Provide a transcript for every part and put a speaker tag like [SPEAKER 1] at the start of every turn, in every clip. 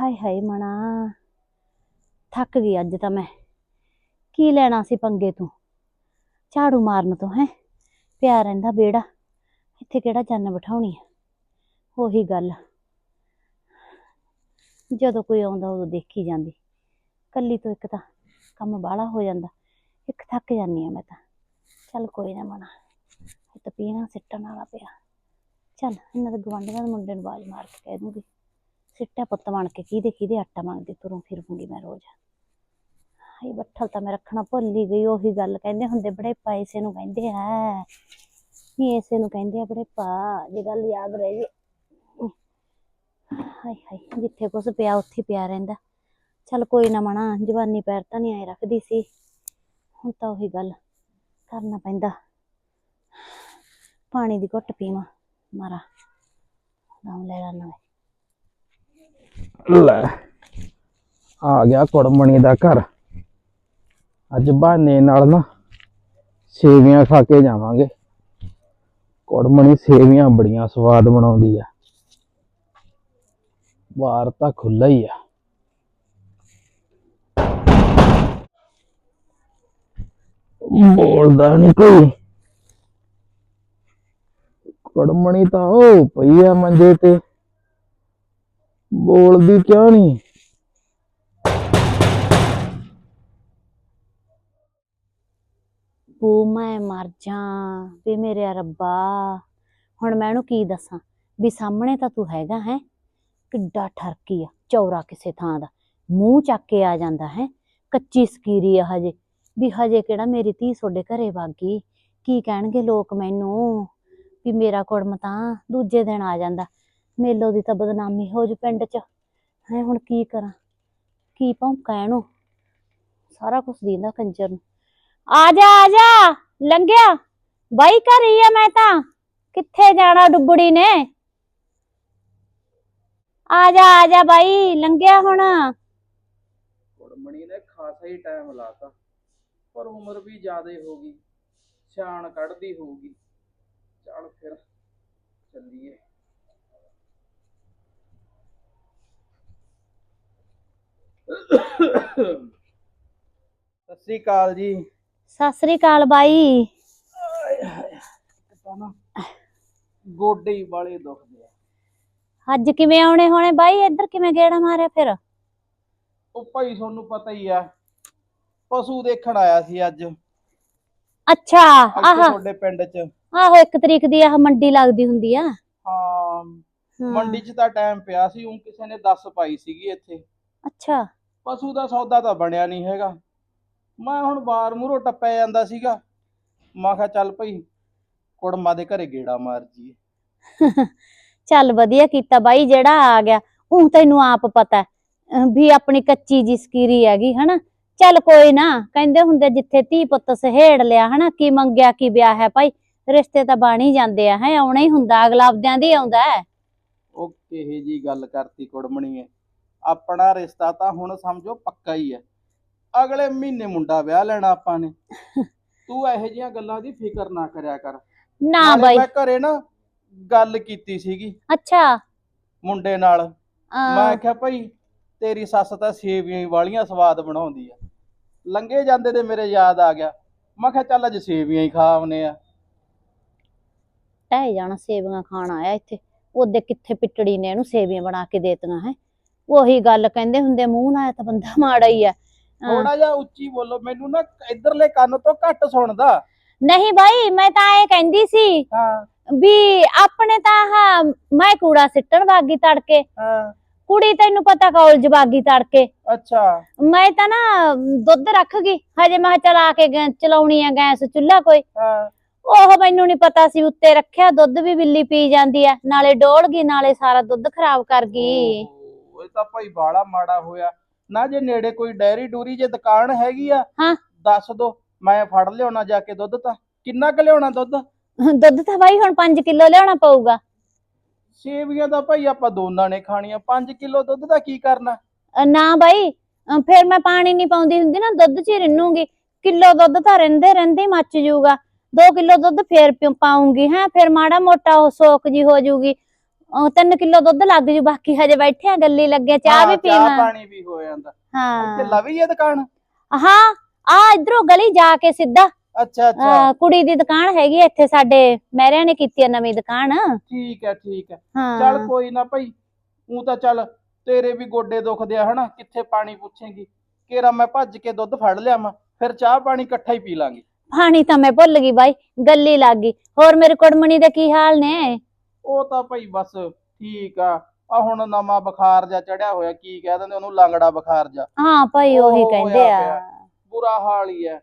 [SPEAKER 1] ਹਾਏ ਹਾਏ ਮਣਾ। ਥੱਕ ਗਈ ਅੱਜ ਤਾਂ ਮੈਂ। ਕੀ ਲੈਣਾ ਸੀ ਪੰਗੇ ਤੋਂ? ਝਾੜੂ ਮਾਰਨ ਤੋਂ, ਹੈ? ਪਿਆ ਰਹਿੰਦਾ ਬੇੜਾ ਇੱਥੇ ਕਿਹੜਾ ਚੰਨ ਬਿਠਾਉਣੀ ਆ? ਉਹੀ ਗੱਲ। ਜਦੋਂ ਕੋਈ ਆਉਂਦਾ, ਉਦੋਂ ਦੇਖੀ ਜਾਂਦੀ। ਕੱਲੀ ਤੋਂ ਇੱਕ ਤਾਂ ਕੰਮ ਬਾਹਲਾ ਹੋ ਜਾਂਦਾ। ਇੱਕ ਥੱਕ ਜਾਂਦੀ ਆ ਮੈਂ ਤਾਂ। ਚੱਲ ਕੋਈ ਨਾ ਮਣਾ। ਇਹ ਤਾਂ ਪੀਣਾ ਸਿੱਟਣ ਵਾਲਾ ਪਿਆ। ਚੱਲ, ਇਹਨਾਂ ਦੇ ਗਵਾਂਢੀਆਂ ਦੇ ਮੁੰਡੇ ਨੂੰ ਆਵਾਜ਼ ਮਾਰ ਕੇ ਕਹਿ ਦੂੰਗੀ। ਸਿੱਟਾ ਪੁੱਤ ਬਣ ਕੇ ਕਿਹਦੇ ਕਿਹਦੇ ਆਟਾ ਮੰਗਦੀ, ਤੁਰੋਂ ਫਿਰੂੰਗੀ ਮੈਂ ਰੋਜ਼। ਹਾਈ ਬੱਠਲ ਤਾਂ ਮੈਂ ਰੱਖਣਾ ਭੁੱਲ ਹੀ ਗਈ, ਉਹੀ ਗੱਲ ਕਹਿੰਦੇ ਹੁੰਦੇ, ਬੜੇ ਪੈਸੇ ਨੂੰ ਕਹਿੰਦੇ ਆ। ਨਹੀਂ, ਇਸੇ ਨੂੰ ਕਹਿੰਦੇ ਆ ਬੜੇ ਪਾ ਜੇ ਗੱਲ ਯਾਦ ਰਹੇ ਜੇ। ਹਾਏ ਹਾਏ, ਜਿੱਥੇ ਕੁਛ ਪਿਆ ਉੱਥੇ ਪਿਆ ਰਹਿੰਦਾ। ਚੱਲ ਕੋਈ ਨਾ ਮਣਾ ਜਵਾਨੀ ਪੈਰ ਤਾਂ ਨਹੀਂ ਆਏ ਰੱਖਦੀ ਸੀ। ਹੁਣ ਤਾਂ ਉਹੀ ਗੱਲ ਕਰਨਾ ਪੈਂਦਾ। ਪਾਣੀ ਦੀ ਘੁੱਟ ਪੀਵਾਂ, ਮਾਰਾ। ਦਮ ਲੈ ਲਾ
[SPEAKER 2] ਲੈ। ਆ ਗਿਆ ਕੁੜਮਣੀ ਦਾ ਘਰ। ਅੱਜ ਬਹਾਨੇ ਨਾਲ ਨਾ ਸੇਵੀਆਂ ਖਾ ਕੇ ਜਾਵਾਂਗੇ। ਕੁੜਮਣੀ ਸੇਵੀਆਂ ਬੜੀਆਂ ਸਵਾਦ ਬਣਾਉਂਦੀ ਆ। ਬਾਹਰ ਤਾਂ ਖੁੱਲਾ ਹੀ ਆ। ਬੋਲਦਾ ਨਹੀਂ ਕੋਈ। ਕੁੜਮਣੀ ਤਾਂ ਉਹ ਪਈ ਆ ਮੰਜੇ ਤੇ। ਬੋਲਦੀ ਕਿਉਂ ਨਹੀਂ
[SPEAKER 1] ਬੂ, ਮੈਂ ਮਰ ਜਾ ਵੀ ਮੇਰੇ ਰੱਬਾ। ਹੁਣ ਮੈਂ ਇਹਨੂੰ ਕੀ ਦੱਸਾਂ? ਵੀ ਸਾਹਮਣੇ ਤਾਂ ਤੂੰ ਹੈਗਾ ਹੈ, ਕਿੱਡਾ ਠਰਕੀ ਆ, ਚੌਰਾ ਕਿਸੇ ਥਾਂ ਦਾ। ਮੂੰਹ ਚੱਕ ਕੇ ਆ ਜਾਂਦਾ ਹੈ, ਕੱਚੀ ਸਕੀਰੀ ਆ ਹਜੇ। ਵੀ ਹਜੇ ਕਿਹੜਾ ਮੇਰੀ ਧੀ ਤੁਹਾਡੇ ਘਰੇ ਵਾਗੀ? ਕੀ ਕਹਿਣਗੇ ਲੋਕ ਮੈਨੂੰ? ਵੀ ਮੇਰਾ ਕੁੜਮ ਤਾਂ ਦੂਜੇ ਦਿਨ ਆ ਜਾਂਦਾ। ਮੇਲੋ ਦੀ ਤਾਂ ਬਦਨਾਮੀ ਹੋ ਜੂ ਪਿੰਡ 'ਚ। ਹੈ, ਹੁਣ ਕੀ ਕਰਾਂ? ਕੀ ਭੌਂਕਾਂ ਇਹਨੂੰ ਸਾਰਾ ਕੁਝ ਦੀਂਦਾ ਕੰਜਰ ਨੂੰ। ਆ ਜਾ ਆ ਜਾ, ਲੰਘਿਆ। ਬਾਈ ਘਰ ਹੀ ਆ ਮੈਂ ਤਾਂ। ਕਿੱਥੇ ਜਾਣਾ ਡੁੱਬੜੀ ਨੇ? ਆ ਜਾ ਆ ਜਾ ਬਾਈ, ਲੰਘਿਆ ਹੁਣ।
[SPEAKER 2] ਕੁੜਮਣੀ ਨੇ ਖਾਸਾ ਹੀ ਟਾਈਮ ਲਾਤਾ। ਪਰ ਉਮਰ ਵੀ ਜ਼ਿਆਦਾ ਹੋ ਗਈ। ਸਿਆਣ ਕੱਢਦੀ ਹੋਊਗੀ। ਚੱਲ ਫਿਰ, ਚੱਲੀਏ। ਸ੍ਰੀ ਅਕਾਲ ਜੀ।
[SPEAKER 1] ਸਤਿ ਸ੍ਰੀ ਅਕਾਲ ਬਾਈ।
[SPEAKER 2] ਤਾਂ ਨਾ ਗੋਡੇ ਹੀ ਵਾਲੇ ਦੁਖਦੇ ਆ।
[SPEAKER 1] ਅੱਜ ਕਿਵੇਂ ਆਉਣੇ ਹੋਣੇ ਬਾਈ? ਇੱਧਰ ਕਿਵੇਂ ਗੇੜਾ ਮਾਰਿਆ ਫਿਰ?
[SPEAKER 2] ਉਹ ਭਾਈ ਤੁਹਾਨੂੰ ਪਤਾ ਹੀ ਆ ਪਸ਼ੂ ਦੇਖਣ ਆਇਆ ਸੀ ਅੱਜ।
[SPEAKER 1] ਅੱਛਾ
[SPEAKER 2] ਅੱਜ
[SPEAKER 1] ਆਹ।
[SPEAKER 2] ਤੁਹਾਡੇ ਪਿੰਡ 'ਚ।
[SPEAKER 1] ਆਹੋ ਇੱਕ ਤਰੀਕ ਦੀ ਆਹ ਮੰਡੀ ਲੱਗਦੀ ਹੁੰਦੀ ਆ।
[SPEAKER 2] ਹਾਂ
[SPEAKER 1] ਹਾਂ।
[SPEAKER 2] ਮੰਡੀ 'ਚ ਤਾਂ ਟਾਈਮ ਪਿਆ ਸੀ ਉਹ ਕਿਸੇ ਨੇ ਦੱਸ ਪਾਈ ਸੀਗੀ ਇੱਥੇ।
[SPEAKER 1] ਅੱਛਾ।
[SPEAKER 2] ਪਸ਼ੂ ਦਾ ਸੌਦਾ ਤਾਂ ਬਣਿਆ ਨਹੀਂ ਹੈਗਾ। ਮੈਂ ਹੁਣ ਬਾਰ ਮੂਹਰੋਂ ਟੱਪਿਆ ਜਾਂਦਾ ਸੀਗਾ। ਮੈਂ ਕਿਹਾ ਚੱਲ ਭਈ ਕੁੜਮਾ ਦੇ ਘਰੇ ਗੇੜਾ ਮਾਰ ਜੀਏ
[SPEAKER 1] ਚੱਲ ਵਧੀਆ ਕੀਤਾ ਬਾਈ ਜਿਹੜਾ ਆ ਗਿਆ ਉਹ ਤੈਨੂੰ ਆਪ ਪਤਾ ਹੈ, ਅਹ ਵੀ ਆਪਣੀ ਕੱਚੀ ਜੀ ਸਕੀਰੀ ਹੈਗੀ ਹਨਾ? ਚੱਲ ਕੋਈ ਨਾ ਕਹਿੰਦੇ ਹੁੰਦੇ ਜਿੱਥੇ ਧੀ ਪੁੱਤ ਸਹੇੜ ਲਿਆ ਹਨਾ? ਕੀ ਮੰਗਿਆ ਕੀ ਵਿਆਹ ਹੈ ਭਾਈ? ਰਿਸ਼ਤੇ ਤਾਂ ਬਣ ਹੀ ਜਾਂਦੇ ਆ ਹੈ? ਆਉਣਾ ਹੀ ਹੁੰਦਾ ਅਗਲਾ ਆਪਦਿਆਂ ਦੀ ਆਉਂਦਾ ਹੈ।
[SPEAKER 2] ਉਹ ਕਿਹੇ ਜੀ ਗੱਲ ਕਰਤੀ ਕੁੜਮਣੀ ਐ। ਆਪਣਾ ਰਿਸ਼ਤਾ ਤਾਂ ਹੁਣ ਸਮਝੋ ਪੱਕਾ ਹੀ ਐ। ਅਗਲੇ ਮਹੀਨੇ ਮੁੰਡਾ ਵਿਆਹ ਲੈਣਾ ਆਪਾਂ ਨੇ। ਤੂੰ ਇਹੋ ਜਿਹੀਆਂ ਗੱਲਾਂ ਦੀ ਫਿਕਰ ਨਾ ਕਰਿਆ ਕਰ।
[SPEAKER 1] ਨਾ
[SPEAKER 2] ਨਾਲੇ
[SPEAKER 1] ਬਾਈ।
[SPEAKER 2] ਮੈਂ ਘਰੇ ਨਾ ਗੱਲ ਕੀਤੀ ਸੀਗੀ
[SPEAKER 1] ਅੱਛਾ।
[SPEAKER 2] ਮੁੰਡੇ ਨਾਲ।
[SPEAKER 1] ਅਹ,
[SPEAKER 2] ਮੈਂ ਆਖਿਆ ਭਾਈ ਤੇਰੀ ਸੱਸ ਤਾਂ ਸੇਵੀਆਂ ਹੀ ਵਾਲੀਆਂ ਸਵਾਦ ਬਣਾਉਂਦੀ ਆ। ਲੰਗੇ ਜਾਂਦੇ ਤੇ ਮੇਰੇ ਯਾਦ ਆ ਗਿਆ। ਮੈਂ ਕਿਹਾ ਚੱਲ ਅੱਜ ਸੇਵੀਆਂ ਹੀ ਖਾ ਆਉਨੇ ਆ।
[SPEAKER 1] ਢਹਿ ਜਾਣਾ ਸੇਵੀਆਂ ਖਾਣ ਆਇਆ ਇੱਥੇ। ਉਹਦੇ ਕਿੱਥੇ ਪਿੱਟੜੀ ਨੇ ਇਹਨੂੰ ਸੇਵੀਆਂ ਬਣਾ ਕੇ ਦੇਤੀਆਂ ਹੈ। ਉਹੀ ਗੱਲ ਕਹਿੰਦੇ ਹੁੰਦੇ ਮੂੰਹ ਨਾਲ ਤਾਂ ਬੰਦਾ ਮਾੜਾ ਹੀ ਆ। ਅਹ,
[SPEAKER 2] ਥੋੜਾ ਜਿਹਾ ਉੱਚੀ ਬੋਲੋ ਮੈਨੂੰ ਨਾ ਇਧਰਲੇ ਕੰਨ ਤੋਂ ਘੱਟ ਸੁਣਦਾ।
[SPEAKER 1] ਨਹੀਂ ਬਾਈ ਮੈਂ ਤਾਂ ਇਹ ਕਹਿੰਦੀ ਸੀ
[SPEAKER 2] ਹਾਂ।
[SPEAKER 1] ਵੀ ਆਪਣੇ ਤਾਂ ਆਹ ਮੈਂ ਕੂੜਾ ਸਿੱਟਣ ਵਾਗੀ ਤੜਕੇ।
[SPEAKER 2] ਹਾਂ।
[SPEAKER 1] ਕੁੜੀ ਤੈਨੂੰ ਪਤਾ ਕਾਲਜ ਵਾਗੀ ਤੜਕੇ।
[SPEAKER 2] ਅੱਛਾ।
[SPEAKER 1] ਮੈਂ ਤਾਂ ਨਾ ਦੁੱਧ ਰੱਖ ਗਈ। ਹਜੇ ਮੈਂ ਚੱਲ ਕੇ ਚਲਾਉਣੀ ਆ ਗੈਸ ਚੁੱਲ੍ਹਾ ਕੋਈ।
[SPEAKER 2] ਹਾਂ।
[SPEAKER 1] ਉਹ ਮੈਨੂੰ ਨਹੀਂ ਪਤਾ ਸੀ ਉੱਤੇ ਰੱਖਿਆ ਦੁੱਧ ਵੀ ਬਿੱਲੀ ਪੀ ਜਾਂਦੀ ਆ। ਨਾਲੇ ਡੋਲ ਗਈ ਨਾਲੇ ਸਾਰਾ ਦੁੱਧ ਖਰਾਬ ਕਰ ਗਈ।
[SPEAKER 2] ਇਹ ਤਾਂ ਭਾਈ ਬਾਲਾ ਮਾੜਾ ਹੋਇਆ। ਨਾ ਜੇ ਨੇੜੇ ਕੋਈ ਡੈਰੀ ਡੂਰੀ ਜੇ ਦੁਕਾਨ ਹੈਗੀ ਆ
[SPEAKER 1] ਹਾਂ।
[SPEAKER 2] ਦੱਸ ਦੋ ਮੈਂ ਫੜ ਲਿਆਉਣਾ ਜਾ ਕੇ ਦੁੱਧ ਤਾਂ। ਕਿੰਨਾ ਕੁ ਲਿਆਉਣਾ ਦੁੱਧ?
[SPEAKER 1] ਦੁੱਧ ਤਾਂ ਬਾਈ ਹੁਣ 5 ਕਿਲੋ ਲਿਆਉਣਾ ਪਊਗਾ।
[SPEAKER 2] ਸੇਵੀਆਂ ਤਾਂ ਭਾਈ ਆਪਾਂ ਦੋਨਾਂ ਨੇ ਖਾਣੀਆਂ 5 ਕਿਲੋ ਦੁੱਧ ਦਾ ਕੀ ਕਰਨਾ?
[SPEAKER 1] ਅ, ਨਾ ਬਾਈ ਅ, ਫਿਰ ਮੈਂ ਪਾਣੀ ਨਹੀਂ ਪਾਉਂਦੀ ਹੁੰਦੀ ਨਾ ਦੁੱਧ 'ਚ ਹੀ ਰਿੰਨੂਗੀ। ਕਿਲੋ ਦੁੱਧ ਤਾਂ ਰਹਿੰਦੇ ਰਹਿੰਦੇ ਹੀ ਮੱਚ ਜਾਊਗਾ। 2 ਕਿਲੋ ਦੁੱਧ ਫੇਰ ਪਿਉ- ਪਾਊਂਗੀ ਹੈ ਫਿਰ ਮਾੜਾ ਮੋਟਾ ਉਹ ਸੋਕ ਜੀ ਹੋ ਜਾਊਗੀ। ਉਹ 3 ਕਿਲੋ ਦੁੱਧ ਲੱਗ ਜੂ ਬਾਕੀ ਹਜੇ ਬੈਠੇ ਆ ਗੱਲੀ ਲੱਗੇ ਚਾਹ ਵੀ
[SPEAKER 2] ਚਾਹ
[SPEAKER 1] ਪੀਵਾਂ
[SPEAKER 2] ਪਾਣੀ ਵੀ ਹੋ ਜਾਂਦਾ।
[SPEAKER 1] ਹਾਂ।
[SPEAKER 2] ਲਵੀ ਹੈ ਦੁਕਾਨ?
[SPEAKER 1] ਹਾਂ ਆ ਇਧਰੋਂ ਗਲੀ ਜਾ ਕੇ ਸਿੱਧਾ।
[SPEAKER 2] ਅੱਛਾ ਅੱਛਾ।
[SPEAKER 1] ਅਹ ਕੁੜੀ ਦੀ ਦੁਕਾਨ ਹੈਗੀ ਆ ਇੱਥੇ ਸਾਡੇ ਮਹਿਰਿਆਂ ਨੇ ਕੀਤੀ ਆ ਨਵੀਂ ਦੁਕਾਨ।
[SPEAKER 2] ਠੀਕ ਹੈ ਠੀਕ ਹੈ
[SPEAKER 1] ਹਾਂ।
[SPEAKER 2] ਚੱਲ ਕੋਈ ਨਾ ਭਾਈ ਉਹ ਤਾਂ ਚੱਲ ਤੇਰੇ ਵੀ ਗੋਡੇ ਦੁਖਦੇ ਆ ਹਨਾ? ਕਿੱਥੇ ਪਾਣੀ ਪੁੱਛੇਂਗੀ? ਕੇਰਾ ਮੈਂ ਭੱਜ ਕੇ ਦੁੱਧ ਫੜ ਲਿਆਵਾਂ ਫਿਰ ਚਾਹ ਪਾਣੀ ਇਕੱਠਾ ਹੀ ਪੀ ਲਾਂਗੇ।
[SPEAKER 1] ਪਾਣੀ ਤਾਂ ਮੈਂ ਭੁੱਲ ਗਈ ਬਾਈ ਗੱਲੀ ਲੱਗ ਗਈ। ਹੋਰ ਮੇਰੇ ਕੁੜਮਣੀ ਦੇ ਕੀ ਹਾਲ ਨੇ?
[SPEAKER 2] ਉਹ ਤਾਂ ਭਾਈ ਬਸ ਠੀਕ ਆ। ਆ ਹੁਣ ਨਵਾਂ ਬੁਖਾਰ ਜਾ ਚੜਿਆ ਹੋਇਆ ਕੀ ਕਹਿ ਦਿੰਦੇ ਉਹਨੂੰ? ਲੰਗੜਾ ਬੁਖਾਰ ਜਾ
[SPEAKER 1] ਹਾਂ ਭਾਈ ਉਹੀ
[SPEAKER 2] ਉਹ
[SPEAKER 1] ਕਹਿੰਦੇ
[SPEAKER 2] ਹੋਇਆ
[SPEAKER 1] ਆ।
[SPEAKER 2] ਪਿਆ। ਬੁਰਾ ਹਾਲ ਹੀ ਹੈ।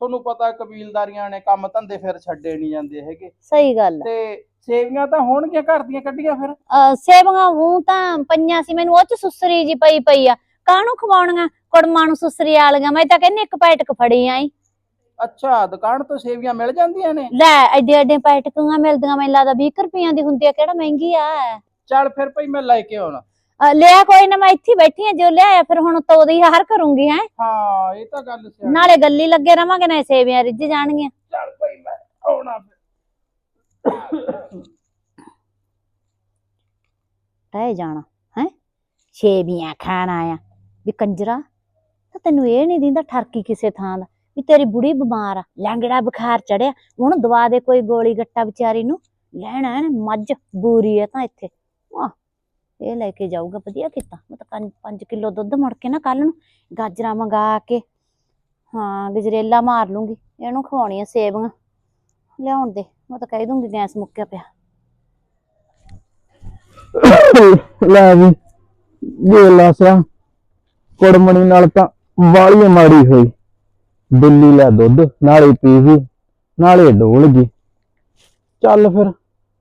[SPEAKER 2] ਤੁਹਾਨੂੰ ਪਤਾ ਕਬੀਲਦਾਰੀਆਂ ਨੇ ਕੰਮ ਧੰਦੇ ਫਿਰ ਛੱਡੇ ਨਹੀਂ ਜਾਂਦੇ ਹੈਗੇ।
[SPEAKER 1] ਸਹੀ ਗੱਲ ਆ।
[SPEAKER 2] ਤੇ ਸੇਵੀਆਂ ਤਾਂ ਹੋਣਗੀਆਂ ਘਰ ਦੀਆਂ ਕੱਢੀਆਂ ਫਿਰ?
[SPEAKER 1] ਅਹ ਸੇਵੀਆਂ ਉਹ ਤਾਂ ਪਈਆਂ ਸੀ। ਮੈਨੂੰ ਉਹ ਚ ਸੁਸਰੀ ਜੀ ਪਈ ਪਈ ਆ। ਕਾਹਨੂੰ ਖਵਾਉਣੀਆਂ? ਕੁੜਮਾਂ ਨੂੰ ਸੁਸਰੀ ਵਾਲੀਆਂ। ਮੈਂ ਤਾਂ ਕਹਿੰਨੀ ਇੱਕ ਪੈਟਕ ਫੜੀ ਆਈ।
[SPEAKER 2] ਅੱਛਾ ਦੁਕਾਨ ਤੋਂ ਸੇਵੀਆਂ ਮਿਲ ਜਾਂਦੀਆਂ ਨੇ?
[SPEAKER 1] ਲੈ ਐਡੇ ਐਡੇ ਪੈਟਕਾਂ ਮਿਲਦੀਆਂ? ਮੈਨੂੰ ਲੱਗਦਾ 20 ਰੁਪਈਆਂ ਦੀ ਹੁੰਦੀ ਆ ਕਿਹੜਾ ਮਹਿੰਗੀ ਆ?
[SPEAKER 2] ਚੱਲ ਫਿਰ ਭਾਈ ਮੈਂ ਲੈ ਕੇ ਆਉਣਾ।
[SPEAKER 1] ਅਹ ਲਿਆ ਕੋਈ ਨਾ ਮੈਂ ਇੱਥੇ ਹੀ ਬੈਠੀ ਆ ਜੋ ਲਿਆਇਆ ਫਿਰ ਹੁਣ ਤੋਂ ਉਹਦੀ ਹਾਰ ਕਰੂੰਗੀ ਹੈ।
[SPEAKER 2] ਹਾਂ ਇਹ ਤਾਂ ਗੱਲ ਸਿਆਣੀ
[SPEAKER 1] ਨਾਲੇ ਗੱਲੀ ਲੱਗੇ ਰਵਾਂਗੇ ਨਾ ਸੇਵੀਆਂ ਰਿੱਝ ਜਾਣਗੀਆਂ।
[SPEAKER 2] ਚੱਲ ਭਾਈ ਮੈਂ ਆਉਣਾ ਫਿਰ।
[SPEAKER 1] ਰਹਿ ਜਾਣਾ ਹੈ। ਸੇਵੀਆਂ ਖਾਣ ਆਇਆ। ਵੀ ਕੰਜਰਾ ਤਾਂ ਤੈਨੂੰ ਇਹ ਨਹੀਂ ਦਿੰਦਾ ਠਰਕੀ ਕਿਸੇ ਥਾਂ ਦਾ। ਵੀ ਤੇਰੀ ਬੁੜੀ ਬਿਮਾਰ ਆ, ਲੰਗੜਾ ਬੁਖਾਰ ਚੜਿਆ, ਹੁਣ ਦਵਾ ਦੇ ਕੋਈ ਗੋਲੀ ਗੱਟਾ ਵਿਚਾਰੀ ਨੂੰ। ਲੈਣਾ ਇਹਨੇ ਮੱਝ, ਬੂਰੀ ਹੈ ਤਾਂ ਇੱਥੇ। ਵਾਹ, ਇਹ ਲੈ ਕੇ ਜਾਊਗਾ ਵਧੀਆ ਕੀਤਾ ਮੈਂ ਤਾਂ 5 ਕਿਲੋ ਦੁੱਧ ਮੁੜ ਕੇ ਨਾ ਕੱਲ ਨੂੰ ਗਾਜਰਾਂ ਮੰਗਾ ਕੇ, ਹਾਂ, ਗਜਰੇਲਾ ਮਾਰ ਲੂੰਗੀ। ਇਹਨੂੰ ਖਵਾਉਣੀ ਆ ਸੇਵੀਆਂ। ਲਿਆਉਣ ਦੇ, ਮੈਂ ਤਾਂ ਕਹਿ ਦੂੰਗੀ ਗੈਸ ਮੁੱਕਿਆ ਪਿਆ।
[SPEAKER 2] ਲੈ ਵੀ ਵੇਲਾ ਸਿਆ, ਕੁੜਮਣੀ ਨਾਲ ਤਾਂ ਵਾਲੀ ਮਾੜੀ ਹੋਈ। ਦਿੱਲੀ ਲੈ ਦੁੱਧ, ਨਾਲੇ ਪੀ ਗਈ, ਨਾਲੇ ਡੋਲ ਗਈ। ਚੱਲ ਫਿਰ,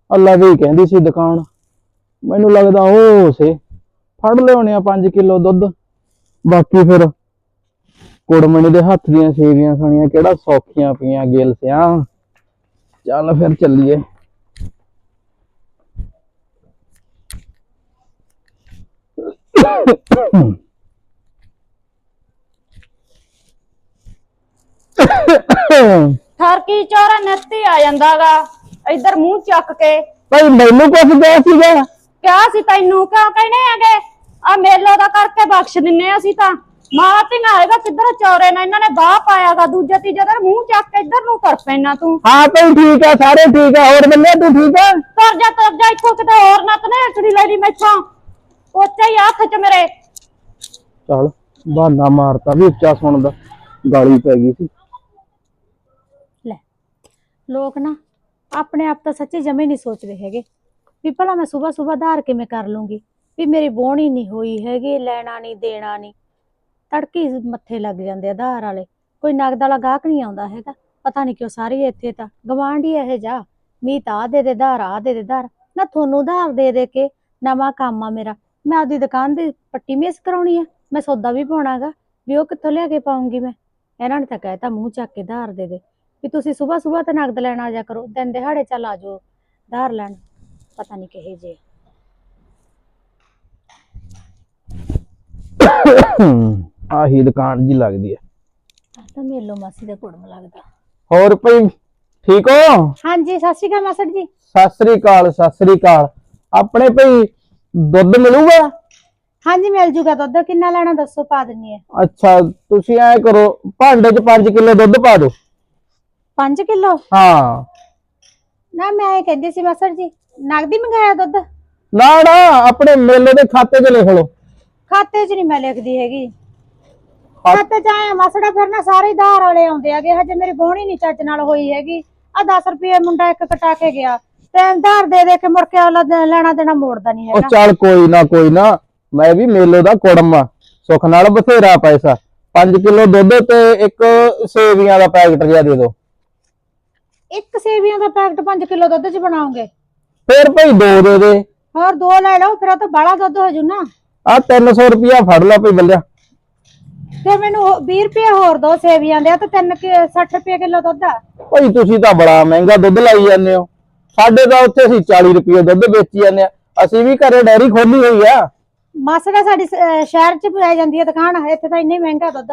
[SPEAKER 2] ਅੱਲਾ ਵੀ ਕਹਿੰਦੀ ਸੀ ਦੁਕਾਨ। ਮੈਨੂੰ ਲੱਗਦਾ ਉਹ ਸੇ। ਫੜ ਲਿਆਉਣੇ ਆ 5 ਕਿਲੋ ਦੁੱਧ। ਬਾਕੀ ਫਿਰ ਕੁੜਮਣੀ ਦੇ ਹੱਥ ਦੀਆਂ ਸੇਵੀਆਂ ਖਾਣੀਆਂ ਕਿਹੜਾ ਸੌਖੀਆਂ ਪੀਆਂ ਗਿਲ ਸਿਆ। ਚੱਲ ਫਿਰ ਚੱਲੀਏ।
[SPEAKER 3] ਠਰਕੀ ਚੋਰਾ ਨੱਤੀ ਆ ਜਾਂਦਾਗਾ। ਇੱਧਰ ਮੂੰਹ ਚੱਕ ਕੇ।
[SPEAKER 2] ਭਾਈ ਮੈਨੂੰ ਕੁਛ ਗਿਆ ਸੀਗਾ?
[SPEAKER 3] ਕਿਹਾ ਸੀ ਤੈਨੂੰ ਕਿਉਂ ਕਹਿੰਦੇ ਆਗੇ ਆ ਮੇਲੋ ਦਾ ਕਰਕੇ ਬਖਸ਼ ਦਿੰਨੇ ਅਸੀਂ ਤਾਂ। ਮਾਂ ਧੀਆਂ ਹੈਗਾ ਕਿੱਧਰ ਚੌਰੇ ਨਾਲ ਇਹਨਾਂ ਨੇ ਬਾਹ ਪਾਇਆਗਾ ਦੂਜੇ ਤੀਜੇ ਦਿਨ ਮੂੰਹ ਚੱਕ ਕੇ ਇੱਧਰ ਨੂੰ ਕਰ ਪੈਣਾ ਤੂੰ।
[SPEAKER 2] ਹਾਂ ਭਾਈ ਠੀਕ ਆ ਸਾਰੇ ਠੀਕ ਆ। ਹੋਰ ਬੰਦੇ ਤੂੰ ਠੀਕ ਆ?
[SPEAKER 3] ਤੁਰ ਜਾ ਤੁਰ ਜਾ ਇੱਥੋਂ ਕਿਤੇ ਹੋਰ ਨਾ ਤਨੇ ਅਸੜੀ ਲੈ ਲਈ ਮੈਥੋਂ। ਉੱਥੇ ਹੀ ਹੱਥ ਚ ਮੇਰੇ।
[SPEAKER 2] ਚਲ ਬਹਾਨਾ ਮਾਰਤਾ ਵੀ ਉੱਚਾ ਸੁਣਦਾ। ਗਾਲੀ ਪੈ ਗਈ ਸੀ।
[SPEAKER 4] ਲੋਕ ਨਾ ਆਪਣੇ ਆਪ ਤਾਂ ਸੱਚੀ ਜਮੇ ਨਹੀਂ ਸੋਚਦੇ ਹੈਗੇ। ਵੀ ਭਲਾ ਮੈਂ ਸਵੇਰ ਸਵੇਰ ਧਾਰ ਕਿਵੇਂ ਕਰ ਲੂੰਗੀ? ਵੀ ਮੇਰੀ ਬੋਣੀ ਨਹੀਂ ਹੋਈ ਹੈਗੀ, ਲੈਣਾ ਨਹੀਂ, ਦੇਣਾ ਨਹੀਂ। ਤੜਕੀ ਮੱਥੇ ਲੱਗ ਜਾਂਦੇ ਆਧਾਰ ਵਾਲੇ। ਕੋਈ ਨਗਦ ਵਾਲਾ ਗਾਹਕ ਨਹੀਂ ਆਉਂਦਾ ਹੈਗਾ। ਪਤਾ ਨਹੀਂ ਕਿਉਂ ਸਾਰੇ ਇੱਥੇ ਤਾਂ। ਗਵਾਂਢੀ ਇਹ ਜਾ ਮੀਤ ਆ ਦੇ ਦੇ ਧਾਰ ਆ ਦੇ ਦੇ ਧਾਰ। ਨਾ ਤੁਹਾਨੂੰ ਉਧਾਰ ਦੇ ਦੇ ਕੇ ਨਵਾਂ ਕੰਮ ਆ ਮੇਰਾ। ਮੈਂ ਆਪਦੀ ਦੁਕਾਨ ਦੀ ਪੱਟੀ ਮੇਸ ਕਰਾਉਣੀ ਆ। ਮੈਂ ਸੌਦਾ ਵੀ ਪਾਉਣਾਗਾ। ਵੀ ਉਹ ਕਿੱਥੋਂ ਲਿਆ ਕੇ ਪਾਉਂਗੀ ਮੈਂ? ਇਹਨਾਂ ਨੇ ਤਾਂ ਕਹਿਤਾ ਮੂੰਹ ਚੱਕ ਕੇ ਧਾਰ ਦੇ ਦੇ। ਵੀ ਤੁਸੀਂ ਸਵੇਰ ਸਵੇਰ ਤੇ ਨਗਦ ਲੈਣ ਆ ਜਾ ਕਰੋ ਦਿਨ ਦਿਹਾੜੇ ਚੱਲ ਆ ਜਾਓ ਧਾਰ ਲੈਣ ਪਤਾ ਨਹੀਂ ਕਿਹੇ ਜੇ
[SPEAKER 2] ਆਹੀ ਦੁਕਾਨ ਜੀ ਲੱਗਦੀ ਆ।
[SPEAKER 4] ਆਹ ਤਾਂ ਮੇਲੋ ਮਾਸੀ ਦਾ ਕੁੜਮ ਲੱਗਦਾ।
[SPEAKER 2] ਹੋਰ ਭਾਈ ਠੀਕ ਹੋ?
[SPEAKER 4] ਹਾਂਜੀ ਸਤਿ ਸ਼੍ਰੀ ਅਕਾਲ ਮਾਸੜ ਜੀ।
[SPEAKER 2] ਸਤਿ ਸ੍ਰੀ ਅਕਾਲ ਸਤਿ ਸ੍ਰੀ ਅਕਾਲ। ਆਪਣੇ ਭਾਈ ਦੁੱਧ ਮਿਲੂਗਾ?
[SPEAKER 4] ਹਾਂਜੀ ਮਿਲ ਜੂਗਾ ਦੁੱਧ ਕਿੰਨਾ ਲੈਣਾ ਦੱਸੋ ਪਾ ਦਿੰਨੀ ਆ।
[SPEAKER 2] ਅੱਛਾ ਤੁਸੀਂ ਐ ਕਰੋ ਭਾਂਡੇ 'ਚ 5 ਕਿਲੋ ਦੁੱਧ ਪਾ ਦਿਓ।
[SPEAKER 4] 5 ਕਿਲੋ?
[SPEAKER 2] ਹਾਂ।
[SPEAKER 4] ਨਾ ਮੈਂ ਇਹ ਕਹਿੰਦੀ ਸੀ ਮਾਸੜ ਜੀ ਨਗਦੀ ਮੰਗਾਇਆ ਦੁੱਧ?
[SPEAKER 2] ਨਾ ਨਾ ਆਪਣੇ ਮੇਲੇ ਦੇ ਖਾਤੇ 'ਚ ਲਿਖ ਲਓ।
[SPEAKER 4] ਖਾਤੇ 'ਚ ਨਹੀਂ ਮੈਂ ਲਿਖਦੀ ਹੈਗੀ। ਖਾਤੇ 'ਚ ਆਇਆ ਮਾਸੜਾ ਫਿਰ ਨਾ ਸਾਰੇ ਧਾਰ ਵਾਲੇ ਆਉਂਦੇ ਆਗੇ ਹਜੇ ਮੇਰੀ ਬੋਣੀ ਨਹੀਂ ਚੱਜ ਨਾਲ ਹੋਈ ਹੈਗੀ। ਆ 10 ਰੁਪਏ ਮੁੰਡਾ ਇੱਕ ਕਟਾ ਕੇ ਗਿਆ। ਤੇ ਧਾਰ ਦੇ ਦੇ ਕੇ ਮੁੜ ਕੇ ਦੇ- ਲੈਣਾ ਦੇਣਾ ਮੋੜਦਾ ਨਹੀਂ
[SPEAKER 2] ਉਹ
[SPEAKER 4] ਹੈਗਾ।
[SPEAKER 2] ਚੱਲ ਕੋਈ ਨਾ ਕੋਈ ਨਾ। ਮੈਂ ਵੀ ਮੇਲੇ ਦਾ ਕੁੜਮ ਆ। ਸੁੱਖ ਨਾਲ ਬਥੇਰਾ ਪੈਸਾ। 5 ਕਿਲੋ ਦੁੱਧ ਤੇ ਇੱਕ ਸੇਵੀਆਂ ਦਾ ਪੈਕਟ ਜਿਹਾ ਦੇ ਦਿਓ।
[SPEAKER 4] ਇੱਕ ਸੇਵੀਆਂ ਦਾ ਪੈਕਟ 5 ਕਿਲੋ ਦੁੱਧ 'ਚ ਬਣਾਉਂਗੇ
[SPEAKER 2] ਫੇਰ ਭਾਈ ਦੋ ਦੇ ਦੇ।
[SPEAKER 4] ਹੋਰ ਦੋ ਲੈ ਲਓ ਫਿਰ ਉਹ ਤਾਂ ਬਾਲਾ ਦੁੱਧ ਹੋ ਜੂ ਨਾ।
[SPEAKER 2] ਆ 300 ਰੁਪਿਆ ਫੜ ਲੈ ਭਾਈ ਬੱਲਿਆ।
[SPEAKER 4] ਫਿਰ ਮੈਨੂੰ ਉਹ 20 ਰੁਪਏ ਹੋਰ ਦੋ ਸੇਵੀਆਂ ਦੇ ਤੇ 3 60 ਰੁਪਏ ਕਿਲੋ ਦੁੱਧ ਆ।
[SPEAKER 2] ਭਾਈ ਤੁਸੀਂ ਤਾਂ ਬੜਾ ਮਹਿੰਗਾ ਦੁੱਧ ਲਾਈ ਜਾਂਦੇ ਹੋ। ਸਾਡੇ ਤਾਂ ਉੱਥੇ ਅਸੀਂ 40 ਰੁਪਏ ਦੁੱਧ ਵੇਚੀ ਜਾਂਦੇ ਆ ਅਸੀਂ ਵੀ ਘਰੇ ਡੈਰੀ ਖੋਲੀ ਹੋਈ ਆ।
[SPEAKER 4] ਮਾਸੜਾ ਸਾਡੀ ਸ- ਅਹ ਸ਼ਹਿਰ 'ਚ ਪੈ ਜਾਂਦੀ ਹੈ ਦੁਕਾਨ ਇੱਥੇ ਤਾਂ ਇੰਨਾ ਹੀ ਮਹਿੰਗਾ ਦੁੱਧ।